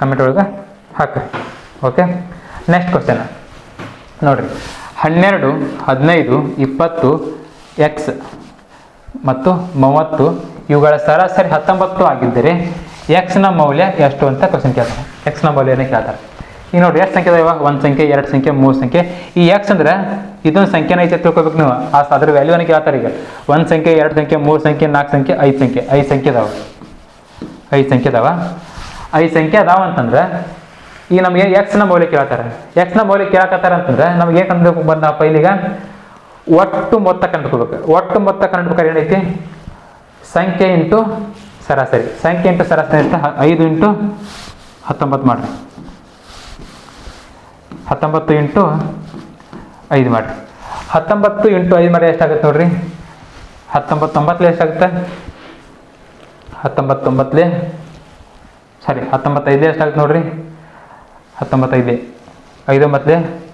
ಕಮೆಂಟ್ ಒಳಗೆ ಹಾಕ್ರಿ ಓಕೆ ನೆಕ್ಸ್ಟ್ ಕ್ವಶನ್ ನೋಡಿರಿ. ಹನ್ನೆರಡು, ಹದಿನೈದು, ಇಪ್ಪತ್ತು ಎಕ್ಸ್ ಮತ್ತು ಮೂವತ್ತು ಇವುಗಳ ಸರಾಸರಿ ಹತ್ತೊಂಬತ್ತು ಆಗಿದ್ದರೆ ಎಕ್ಸ್ನ ಮೌಲ್ಯ ಎಷ್ಟು ಅಂತ ಕ್ವಶನ್ ಕೇಳ್ತಾರೆ. ಎಕ್ಸ್ನ ಮೌಲ್ಯನೇ ಕೇಳ್ತಾರೆ. ಈಗ ನೋಡಿ ಎಷ್ಟು ಸಂಖ್ಯೆ ಇವಾಗ ಒಂದು ಸಂಖ್ಯೆ, ಎರಡು ಸಂಖ್ಯೆ, ಮೂರು ಸಂಖ್ಯೆ. ಈ ಎಕ್ಸ್ ಅಂದ್ರೆ ಇದೊಂದು ಸಂಖ್ಯೆನ ಐತೆ ತಿಳ್ಕೊಬೇಕು ನೀವು. ಆ ಅದ್ರ ವ್ಯಾಲ್ಯೂನ ಕೇಳ್ತಾರೆ ಈಗ. ಒಂದು ಸಂಖ್ಯೆ, ಎರಡು ಸಂಖ್ಯೆ, ಮೂರು ಸಂಖ್ಯೆ ನಾಲ್ಕು ಸಂಖ್ಯೆ, ಐದು ಸಂಖ್ಯೆ. ಐದು ಸಂಖ್ಯೆ ಇದಾವೆ ಐದು ಸಂಖ್ಯೆ ಅದಾವ. ಐದು ಸಂಖ್ಯೆ ಅದಾವ ಅಂತಂದ್ರೆ, ಈಗ ನಮಗೆ ಎಕ್ಸ್ನ ಮೌಲ್ಯ ಕೇಳ್ತಾರೆ. ಎಕ್ಸ್ನ ಮೌಲ್ಯ ಕೇಳಕತ್ತಾರ ಅಂತಂದ್ರೆ, ನಮ್ಗೆ ಏನು ಕಂಡು ಬಂದಪ್ಪ ಇಲ್ಲಿಗ? ಒಟ್ಟು ಮೊತ್ತ ಕಂಡುಕೋಬೇಕು. ಒಟ್ಟು ಮೊತ್ತ ಕಂಡುಬೇಕಾದ್ರೆ ಏನೈತಿ? ಸಂಖ್ಯೆ ಇಂಟು ಸರಾಸರಿ. ಸಂಖ್ಯೆ ಇಂಟು ಸರಾಸರಿ ಹ- ಐದು ಇಂಟು ಹತ್ತೊಂಬತ್ತು ಮಾಡಿರಿ. ಹತ್ತೊಂಬತ್ತು ಇಂಟು ಐದು ಮಾಡಿರಿ ಹತ್ತೊಂಬತ್ತು ಇಂಟು ಐದು ಮಾಡಿ ಎಷ್ಟಾಗುತ್ತೆ ನೋಡ್ರಿ? ಹತ್ತೊಂಬತ್ತೊಂಬತ್ತಲೇ ಎಷ್ಟಾಗುತ್ತೆ? ಹತ್ತೊಂಬತ್ತೊಂಬತ್ತಲೇ. ಸಾರಿ ಹತ್ತೊಂಬತ್ತೈದೇ ಎಷ್ಟಾಗುತ್ತೆ ನೋಡ್ರಿ? ಹತ್ತೊಂಬತ್ತೈದೇ ಐದೊಂಬತ್ತಲೇ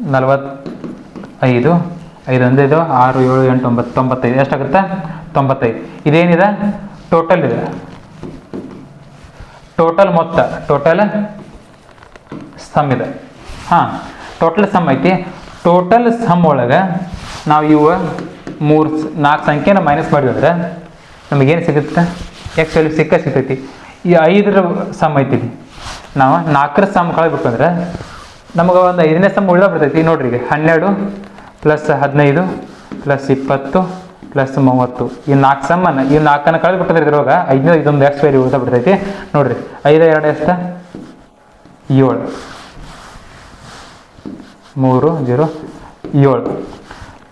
ನಲವತ್ತೈದು. ಐದು ಒಂದೈದು ಆರು, ಏಳು, ಎಂಟು, ಒಂಬತ್ತು, ತೊಂಬತ್ತೈದು. ಎಷ್ಟಾಗುತ್ತೆ? ತೊಂಬತ್ತೈದು. ಇದೇನಿದೆ? ಟೋಟಲ್ ಇದೆ. ಟೋಟಲ್ ಮೊತ್ತ. ಟೋಟಲ್ ಸಮ್ ಇದೆ. ಹಾಂ ಟೋಟಲ್ ಸಮ್ ಐತಿ. ಟೋಟಲ್ ಸಮ್ ಒಳಗೆ ನಾವು ಇವು ಮೂರು ನಾಲ್ಕು ಸಂಖ್ಯೆನ ಮೈನಸ್ ಮಾಡಿದ್ರೆ ನಮಗೇನು ಸಿಗುತ್ತೆ? ಎಕ್ಸ್ ವ್ಯಾಲ್ಯೂ ಸಿಕ್ಕ ಸಿಗ್ತೈತಿ. ಈ ಐದರ ಸಮ್ ಐತಿ. ನಾವು ನಾಲ್ಕರ ಸಮ್ ಕಳಬೇಕಂದ್ರೆ ನಮಗೆ ಒಂದು ಐದನೇ ಸಮ್ ಉಳ್ದ ಬರ್ತೈತಿ. ನೋಡ್ರಿ ಈಗ ಹನ್ನೆರಡು ಪ್ಲಸ್ ಹದಿನೈದು ಪ್ಲಸ್ ಇಪ್ಪತ್ತು ಪ್ಲಸ್ ಮೂವತ್ತು. ಈ ನಾಲ್ಕು ಸಮ್ಮನ್ನು ಈ ನಾಲ್ಕನ್ನು ಕಳೆದ್ಬಿಟ್ಟಿದ್ರೆ ಇದ್ರೊಳಗೆ ಐದನೇ ಇದೊಂದು ಎಕ್ಸ್ ವ್ಯಾಲ್ಯೂ ಉಳ್ದ ಬಿಡ್ತೈತಿ ನೋಡ್ರಿ, ಐದು ಎರಡು ಎಷ್ಟು? ಏಳು. ಮೂರು ಜೀರೋ ಏಳು.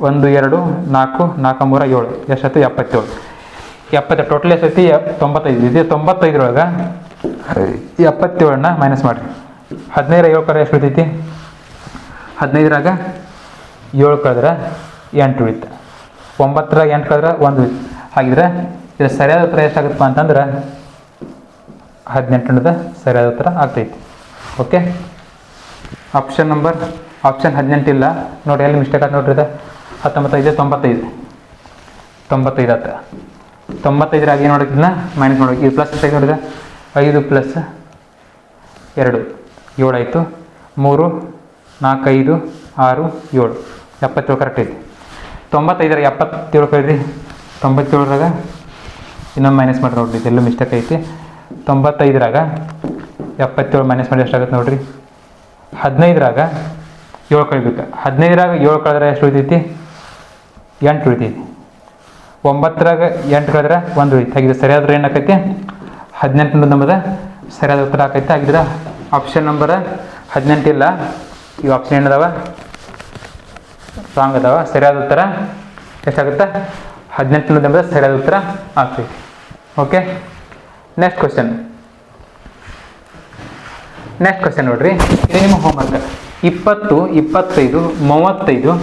ಒಂದು ಎರಡು ನಾಲ್ಕು ನಾಲ್ಕು ಮೂರ ಏಳು. ಎಷ್ಟೈತಿ ಎಪ್ಪತ್ತೇಳು. ಎಪ್ಪತ್ತು ಟೋಟಲ್ ಎಷ್ಟೈತಿ ತೊಂಬತ್ತೈದು. ಇದೆ ತೊಂಬತ್ತೈದರೊಳಗೆ ಎಪ್ಪತ್ತೇಳನ್ನ ಮೈನಸ್ ಮಾಡಿರಿ. ಹದಿನೈದರ ಏಳು ಕರೆ ಎಷ್ಟು ಉಳಿತೈತಿ? ಹದಿನೈದರಾಗ ಏಳು ಕಳೆದ್ರೆ ಎಂಟು ಉಳಿತು. ಒಂಬತ್ತರ ಎಂಟು ಕಳೆದ್ರೆ ಒಂದು ಉಳಿತು. ಹಾಗಿದ್ರೆ ಇದು ಸರಿಯಾದ ಉತ್ತರ ಎಷ್ಟಾಗುತ್ತಪ್ಪ ಅಂತಂದ್ರೆ ಹದಿನೆಂಟನದ ಸರಿಯಾದ ಉತ್ತರ ಆಗ್ತೈತಿ. ಓಕೆ ಆಪ್ಷನ್ ನಂಬರ್ ಆಪ್ಷನ್ ಹದಿನೆಂಟು ಇಲ್ಲ. ನೋಡಿ, ಎಲ್ಲಿ ಮಿಸ್ಟೇಕ್ ಆಯ್ತು ನೋಡ್ರಿ ಇದು. ಹತ್ತೊಂಬತ್ತೈದು, ತೊಂಬತ್ತೈದು. ತೊಂಬತ್ತೈದು ಆತ ತೊಂಬತ್ತೈದರಾಗ ಏನು ಮಾಡೋಕ್ಕಿಲ್ಲ ಮೈನಸ್ ಮಾಡೋಕೆ ಇದು ಪ್ಲಸ್ ಎಷ್ಟಾಗಿ ನೋಡಿದೆ ಐದು ಪ್ಲಸ್ ಎರಡು. ಏಳು ಆಯಿತು. ಮೂರು, ನಾಲ್ಕೈದು, ಆರು, ಏಳು. ಎಪ್ಪತ್ತೇಳು ಕರೆಕ್ಟ್ ಐತಿ. ತೊಂಬತ್ತೈದರಾಗ ಎಪ್ಪತ್ತೇಳು ಕಳ್ರಿ ತೊಂಬತ್ತೇಳರಾಗ ಇನ್ನೊಂದು ಮೈನಸ್ ಮಾಡಿ ನೋಡ್ರಿ. ಎಲ್ಲೂ ಮಿಸ್ಟೇಕ್ ಐತಿ. ತೊಂಬತ್ತೈದರಾಗ ಎಪ್ಪತ್ತೇಳು ಮೈನಸ್ ಮಾಡಿ ಎಷ್ಟಾಗುತ್ತೆ ನೋಡ್ರಿ? ಹದಿನೈದರಾಗ ಏಳು ಕಳಿಬೇಕು ಹದಿನೈದರಾಗ ಏಳು ಕಳೆದ್ರೆ ಎಷ್ಟು ಉಳಿತೈತಿ? ಎಂಟು ಉಳಿತೈತಿ. ಒಂಬತ್ತರಾಗ ಎಂಟು ಕಳೆದ್ರೆ ಒಂದು ಉಳಿತು ಹಾಗಿದ್ರೆ ಸರಿಯಾದ್ರೆ ಏನಾಕೈತಿ ಹದಿನೆಂಟು ನಮ್ಮದು ಸರಿಯಾದ ಉತ್ತರ ಆಕೈತಿ. ಹಾಗಿದ್ರೆ ಆಪ್ಷನ್ ನಂಬರ್ ಹದಿನೆಂಟು ಇಲ್ಲ. ಈ ಆಪ್ಷನ್ ಏನದಾವ? ರಾಂಗ್ ಅದಾವ. ಸರಿಯಾದ ಉತ್ತರ ಎಷ್ಟಾಗುತ್ತೆ? ಹದಿನೆಂಟು ನಂಬರ್ ಸರಿಯಾದ ಉತ್ತರ ಆಗ್ತೈತಿ. Okay next question next question ನೋಡ್ರಿ. ಇದು ನಿಮ್ಮ ಹೋಮ್ವರ್ಕ್ ಇಪ್ಪತ್ತು, ಇಪ್ಪತ್ತೈದು, ಮೂವತ್ತೈದು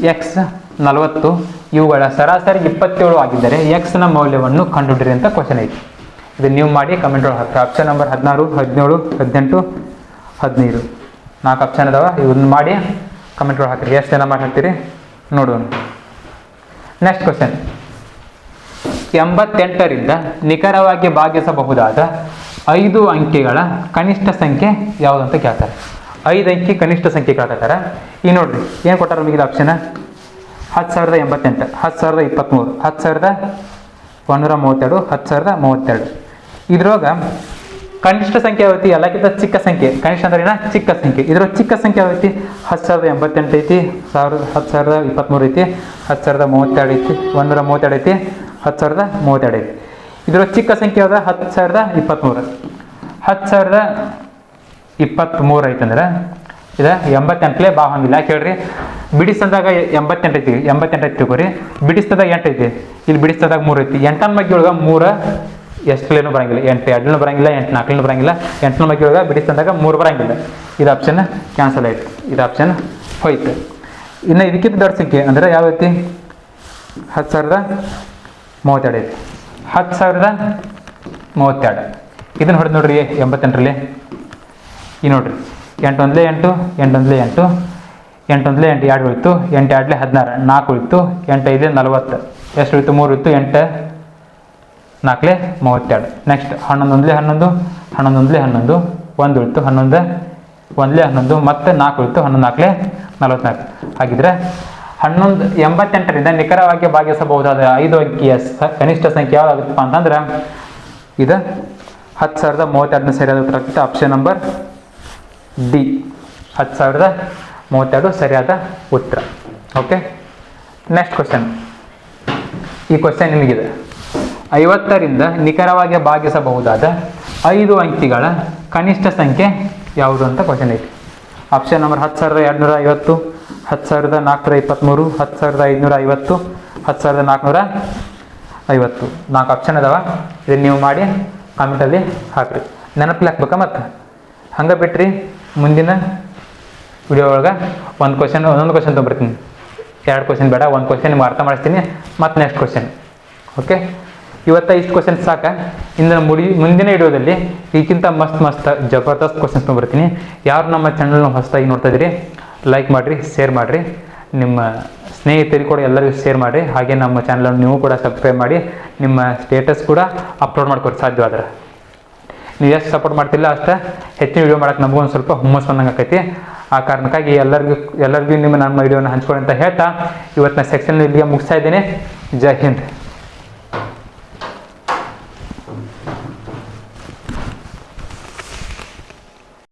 ಎಕ್ಸ್ ನಲವತ್ತು, ಇವುಗಳ ಸರಾಸರಿ ಇಪ್ಪತ್ತೇಳು ಆಗಿದ್ದರೆ ಎಕ್ಸ್ನ ಮೌಲ್ಯವನ್ನು ಕಂಡುಹಿಡಿರಿ ಅಂತ ಕ್ವಶನ್ ಐತಿ. ಇದು ನೀವು ಮಾಡಿ ಕಮೆಂಟ್ ಒಳಗೆ ಹಾಕ್ರಿ. ಆಪ್ಷನ್ ನಂಬರ್ ಹದಿನಾರು, ಹದಿನೇಳು, ಹದಿನೆಂಟು, ಹದಿನೈದು. ನಾಲ್ಕು ಆಪ್ಷನ್ ಅದಾವ. ಇವನ್ನ ಮಾಡಿ ಕಮೆಂಟ್ ಒಳಗೆ ಹಾಕಿರಿ. ಎಷ್ಟು ಜನ ಮಾಡಿ ಹಾಕ್ತೀರಿ? ನೋಡೋಣ. ನೆಕ್ಸ್ಟ್ ಕ್ವಶನ್ ಎಂಬತ್ತೆಂಟರಿಂದ ನಿಖರವಾಗಿ ಭಾಗಿಸಬಹುದಾದ ಐದು ಅಂಕೆಗಳ ಕನಿಷ್ಠ ಸಂಖ್ಯೆ ಯಾವುದಂತ ಕೇಳ್ತಾರೆ. ಐದು ಅಂಕಿ ಕನಿಷ್ಠ ಸಂಖ್ಯೆ ಕೇಳ್ತಾರೆ ಈಗ ನೋಡ್ರಿ ಏನು ಕೊಟ್ಟಾರ ನಮಗೆ ಆಪ್ಷನ್ ಹತ್ತು ಸಾವಿರದ ಎಂಬತ್ತೆಂಟು ಹತ್ತು ಸಾವಿರದ ಇಪ್ಪತ್ತ್ಮೂರು ಹತ್ತು ಸಾವಿರದ ಒಂದೂರ ಮೂವತ್ತೆರಡು ಹತ್ತು ಸಾವಿರದ ಮೂವತ್ತೆರಡು ಇದ್ರೊಳಗೆ ಕನಿಷ್ಠ ಸಂಖ್ಯೆ ಯಾವೈತಿ ಎಲ್ಲಕ್ಕಿಂತ ಚಿಕ್ಕ ಸಂಖ್ಯೆ ಕನಿಷ್ಠ ಅಂದ್ರೆ ಏನ ಚಿಕ್ಕ ಸಂಖ್ಯೆ ಇದ್ರ ಚಿಕ್ಕ ಸಂಖ್ಯೆ ಯಾವೈತಿ ಹತ್ತು ಸಾವಿರದ ಎಂಬತ್ತೆಂಟು ಐತಿ ಸಾವಿರದ ಹತ್ತು ಸಾವಿರದ ಇಪ್ಪತ್ತ್ಮೂರು ಐತಿ ಹತ್ತು ಸಾವಿರದ ಮೂವತ್ತೆರಡು ಐತಿ ಒಂದೂರ ಮೂವತ್ತೆರಡು ಐತಿ ಹತ್ತು ಸಾವಿರದ ಮೂವತ್ತೆರಡು ಐತಿ ಇದ್ರ ಚಿಕ್ಕ ಸಂಖ್ಯೆ ಯಾವ್ದು ಹತ್ತು ಸಾವಿರದ ಇಪ್ಪತ್ತ್ಮೂರು ಹತ್ತು ಸಾವಿರದ ಇಪ್ಪತ್ತ್ಮೂರು ಐತಂದ್ರೆ. ಇದು ಎಂಬತ್ತೆಂಟಲೇ ಬಾ ಹಂಗಿಲ್ಲ ಯಾಕೆ ಹೇಳ್ರಿ? ಬಿಡಿಸ್ತದಾಗ ಎಂಬತ್ತೆಂಟು ಐತಿ. ಎಂಬತ್ತೆಂಟು ಐತಿ ತಿಳ್ಕೊರಿ. ಬಿಡಿಸ್ತದಾಗ ಎಂಟು ಐತಿ. ಇಲ್ಲಿ ಬಿಡಿಸ್ತದಾಗ ಮೂರು ಐತಿ. ಎಂಟನ ಮಗ್ಗಿ ಒಳಗೆ ಮೂರ ಎಷ್ಟಲೇನು ಬರಂಗಿಲ್ಲ. ಎಂಟು ಎರಡನೂ ಬರಂಗಿಲ್ಲ. ಎಂಟು ನಾಲ್ಕನೂ ಬರಂಗಿಲ್ಲ. ಎಂಟನ ಮಗ್ಗಿ ಒಳಗೆ ಬಿಡಿಸ್ತದಾಗ ಮೂರು ಬರಂಗಿಲ್ಲ. ಇದು ಆಪ್ಷನ್ ಕ್ಯಾನ್ಸಲ್ ಆಯ್ತು. ಇದು ಆಪ್ಷನ್ ಹೋಯ್ತು. ಇನ್ನು ಇದಕ್ಕಿಂತ ದೊಡ್ಡ ಸಂಖ್ಯೆ ಅಂದರೆ ಯಾವ ಐತಿ? ಹತ್ತು ಸಾವಿರದ ಮೂವತ್ತೆರಡು ಐತಿ. ಹತ್ತು ಸಾವಿರದ ಮೂವತ್ತೆರಡು. ಇದನ್ನು ಹೊಡೆದು ನೋಡ್ರಿ ಎಂಬತ್ತೆಂಟರಲ್ಲಿ. ಈ ನೋಡ್ರಿ. ಎಂಟು ಒಂದಲೇ ಎಂಟು ಎಂಟು ಒಂದಲೇ ಎಂಟು ಎಂಟು ಒಂದಲೇ ಎಂಟು ಎರಡು ಉಳಿತು, ಎಂಟು ಎರಡಲೇ ಹದಿನಾರು, ನಾಲ್ಕು ಉಳಿತು, ಎಂಟು ಐದು ನಲವತ್ತು. ಎಷ್ಟು ಉಳಿತು? ಮೂರು ಉಳಿತು, ಎಂಟು ನಾಲ್ಕಲೇ ಮೂವತ್ತೆರಡು. ನೆಕ್ಸ್ಟ್ ಹನ್ನೊಂದು ಒಂದಲೇ ಹನ್ನೊಂದು ಹನ್ನೊಂದು ಒಂದಲೇ ಹನ್ನೊಂದು, ಒಂದು ಉಳಿತು ಹನ್ನೊಂದು, ಒಂದಲೇ ಹನ್ನೊಂದು, ಮತ್ತು ನಾಲ್ಕು ಉಳಿತು ಹನ್ನೊಂದು ನಾಲ್ಕಲೇ ನಲವತ್ನಾಲ್ಕು. ಹಾಗಿದ್ರೆ ಹನ್ನೊಂದು ಎಂಬತ್ತೆಂಟರಿಂದ ನಿಖರವಾಗಿ ಭಾಗಿಸಬಹುದಾದ ಐದು ಅಂಕಿಯ ಕನಿಷ್ಠ ಸಂಖ್ಯೆ ಯಾವುದಾಗುತ್ತಪ್ಪ ಅಂತಂದ್ರೆ, ಇದು ಹತ್ತು ಸಾವಿರದ ಮೂವತ್ತೆರಡನೇ ಸರಿಯಾದ ಉತ್ತರ ಆಪ್ಷನ್ ನಂಬರ್ ಡಿ. ಹತ್ತು ಸಾವಿರದ ಮೂವತ್ತೆರಡು ಸರಿಯಾದ ಉತ್ತರ. ಓಕೆ ನೆಕ್ಸ್ಟ್ ಕ್ವಶನ್ ಈ ಕ್ವಶನ್ ನಿಮಗಿದೆ. ಐವತ್ತರಿಂದ ನಿಖರವಾಗಿ ಭಾಗಿಸಬಹುದಾದ ಐದು ಅಂಕಿಗಳ ಕನಿಷ್ಠ ಸಂಖ್ಯೆ ಯಾವುದು ಅಂತ ಕ್ವಶನ್ ಐತಿ. ಆಪ್ಷನ್ ನಂಬರ್ ಹತ್ತು ಸಾವಿರದ ಎರಡುನೂರ ಐವತ್ತು, ಹತ್ತು ಸಾವಿರದ ನಾಲ್ಕುನೂರ ಇಪ್ಪತ್ತ್ಮೂರು, ಹತ್ತು ಸಾವಿರದ ಐದುನೂರ ಐವತ್ತು, ಹತ್ತು ಸಾವಿರದ ನಾಲ್ಕುನೂರ ಐವತ್ತು. ನಾಲ್ಕು ಆಪ್ಷನ್ ಅದಾವ. ಇದನ್ನು ನೀವು ಮಾಡಿ ಕಾಮೆಂಟಲ್ಲಿ ಹಾಕಿರಿ. ನೆನಪಲ್ಲಿ ಹಾಕ್ಬೇಕಾ ಮತ್ತೆ? ಹಂಗೆ ಬಿಟ್ರಿ ಮುಂದಿನ ವಿಡಿಯೋ ಒಳಗೆ ಒಂದು ಕ್ವಶನ್ ಒಂದೊಂದು ಕ್ವಶನ್ ತೊಗೊಬರ್ತೀನಿ ಎರಡು ಕ್ವಶನ್ ಬೇಡ, ಒಂದು ಕ್ವಶನ್ ನಿಮ್ಗೆ ಅರ್ಥ ಮಾಡಿಸ್ತೀನಿ, ಮತ್ತು ನೆಕ್ಸ್ಟ್ ಕ್ವಶನ್ ಓಕೆ ಇವತ್ತ ಇಷ್ಟು ಕ್ವಶನ್ ಸಾಕ. ಇಂದಿನ ಮುಡಿ, ಮುಂದಿನ ವಿಡಿಯೋದಲ್ಲಿ ಈಗಿಂತ ಮಸ್ತ್ ಮಸ್ತ್ ಜಬರ್ದಸ್ತ್ ಕ್ವಶನ್ಸ್ ತೊಗೊಬರ್ತೀನಿ ಯಾರು ನಮ್ಮ ಚಾನಲ್ನ ಹೊಸದಾಗಿ ನೋಡ್ತಾ ಇದ್ದೀರಿ ಲೈಕ್ ಮಾಡಿರಿ ಶೇರ್ ಮಾಡಿರಿ. ನಿಮ್ಮ ಸ್ನೇಹಿತರಿಗೆ ಕೂಡ ಎಲ್ಲರಿಗೂ ಶೇರ್ ಮಾಡಿರಿ. ಹಾಗೆ ನಮ್ಮ ಚಾನಲನ್ನು ನೀವು ಕೂಡ ಸಬ್ಸ್ಕ್ರೈಬ್ ಮಾಡಿ, ನಿಮ್ಮ ಸ್ಟೇಟಸ್ ಕೂಡ ಅಪ್ಲೋಡ್ ಮಾಡ್ಕೊಡಿ ಸಾಧ್ಯವಾದ್ರೆ. ನೀವು ಎಷ್ಟು ಸಪೋರ್ಟ್ ಮಾಡ್ತಿಲ್ಲ ಅಷ್ಟೇ ಹೆಚ್ಚಿನ ವಿಡಿಯೋ ಮಾಡಕ್ಕೆ ನಮಗೂ ಒಂದು ಸ್ವಲ್ಪ ಹುಮ್ಮಸ್ ಬಂದಂಗೆ ಆಕೈತಿ. ಆ ಕಾರಣಕ್ಕಾಗಿ ಎಲ್ಲರಿಗೂ ಎಲ್ಲರಿಗೂ ನಿಮ್ಮ ನಮ್ಮ ವೀಡಿಯೋನ ಹಂಚ್ಕೊಳ್ಳಿ ಅಂತ ಹೇಳ್ತಾ ಇವತ್ತಿನ ಸೆಕ್ಷನ್ ಇಲ್ಲಿಗೆ ಮುಗಿಸ್ತಾ ಇದ್ದೀನಿ. ಜೈ ಹಿಂದ್.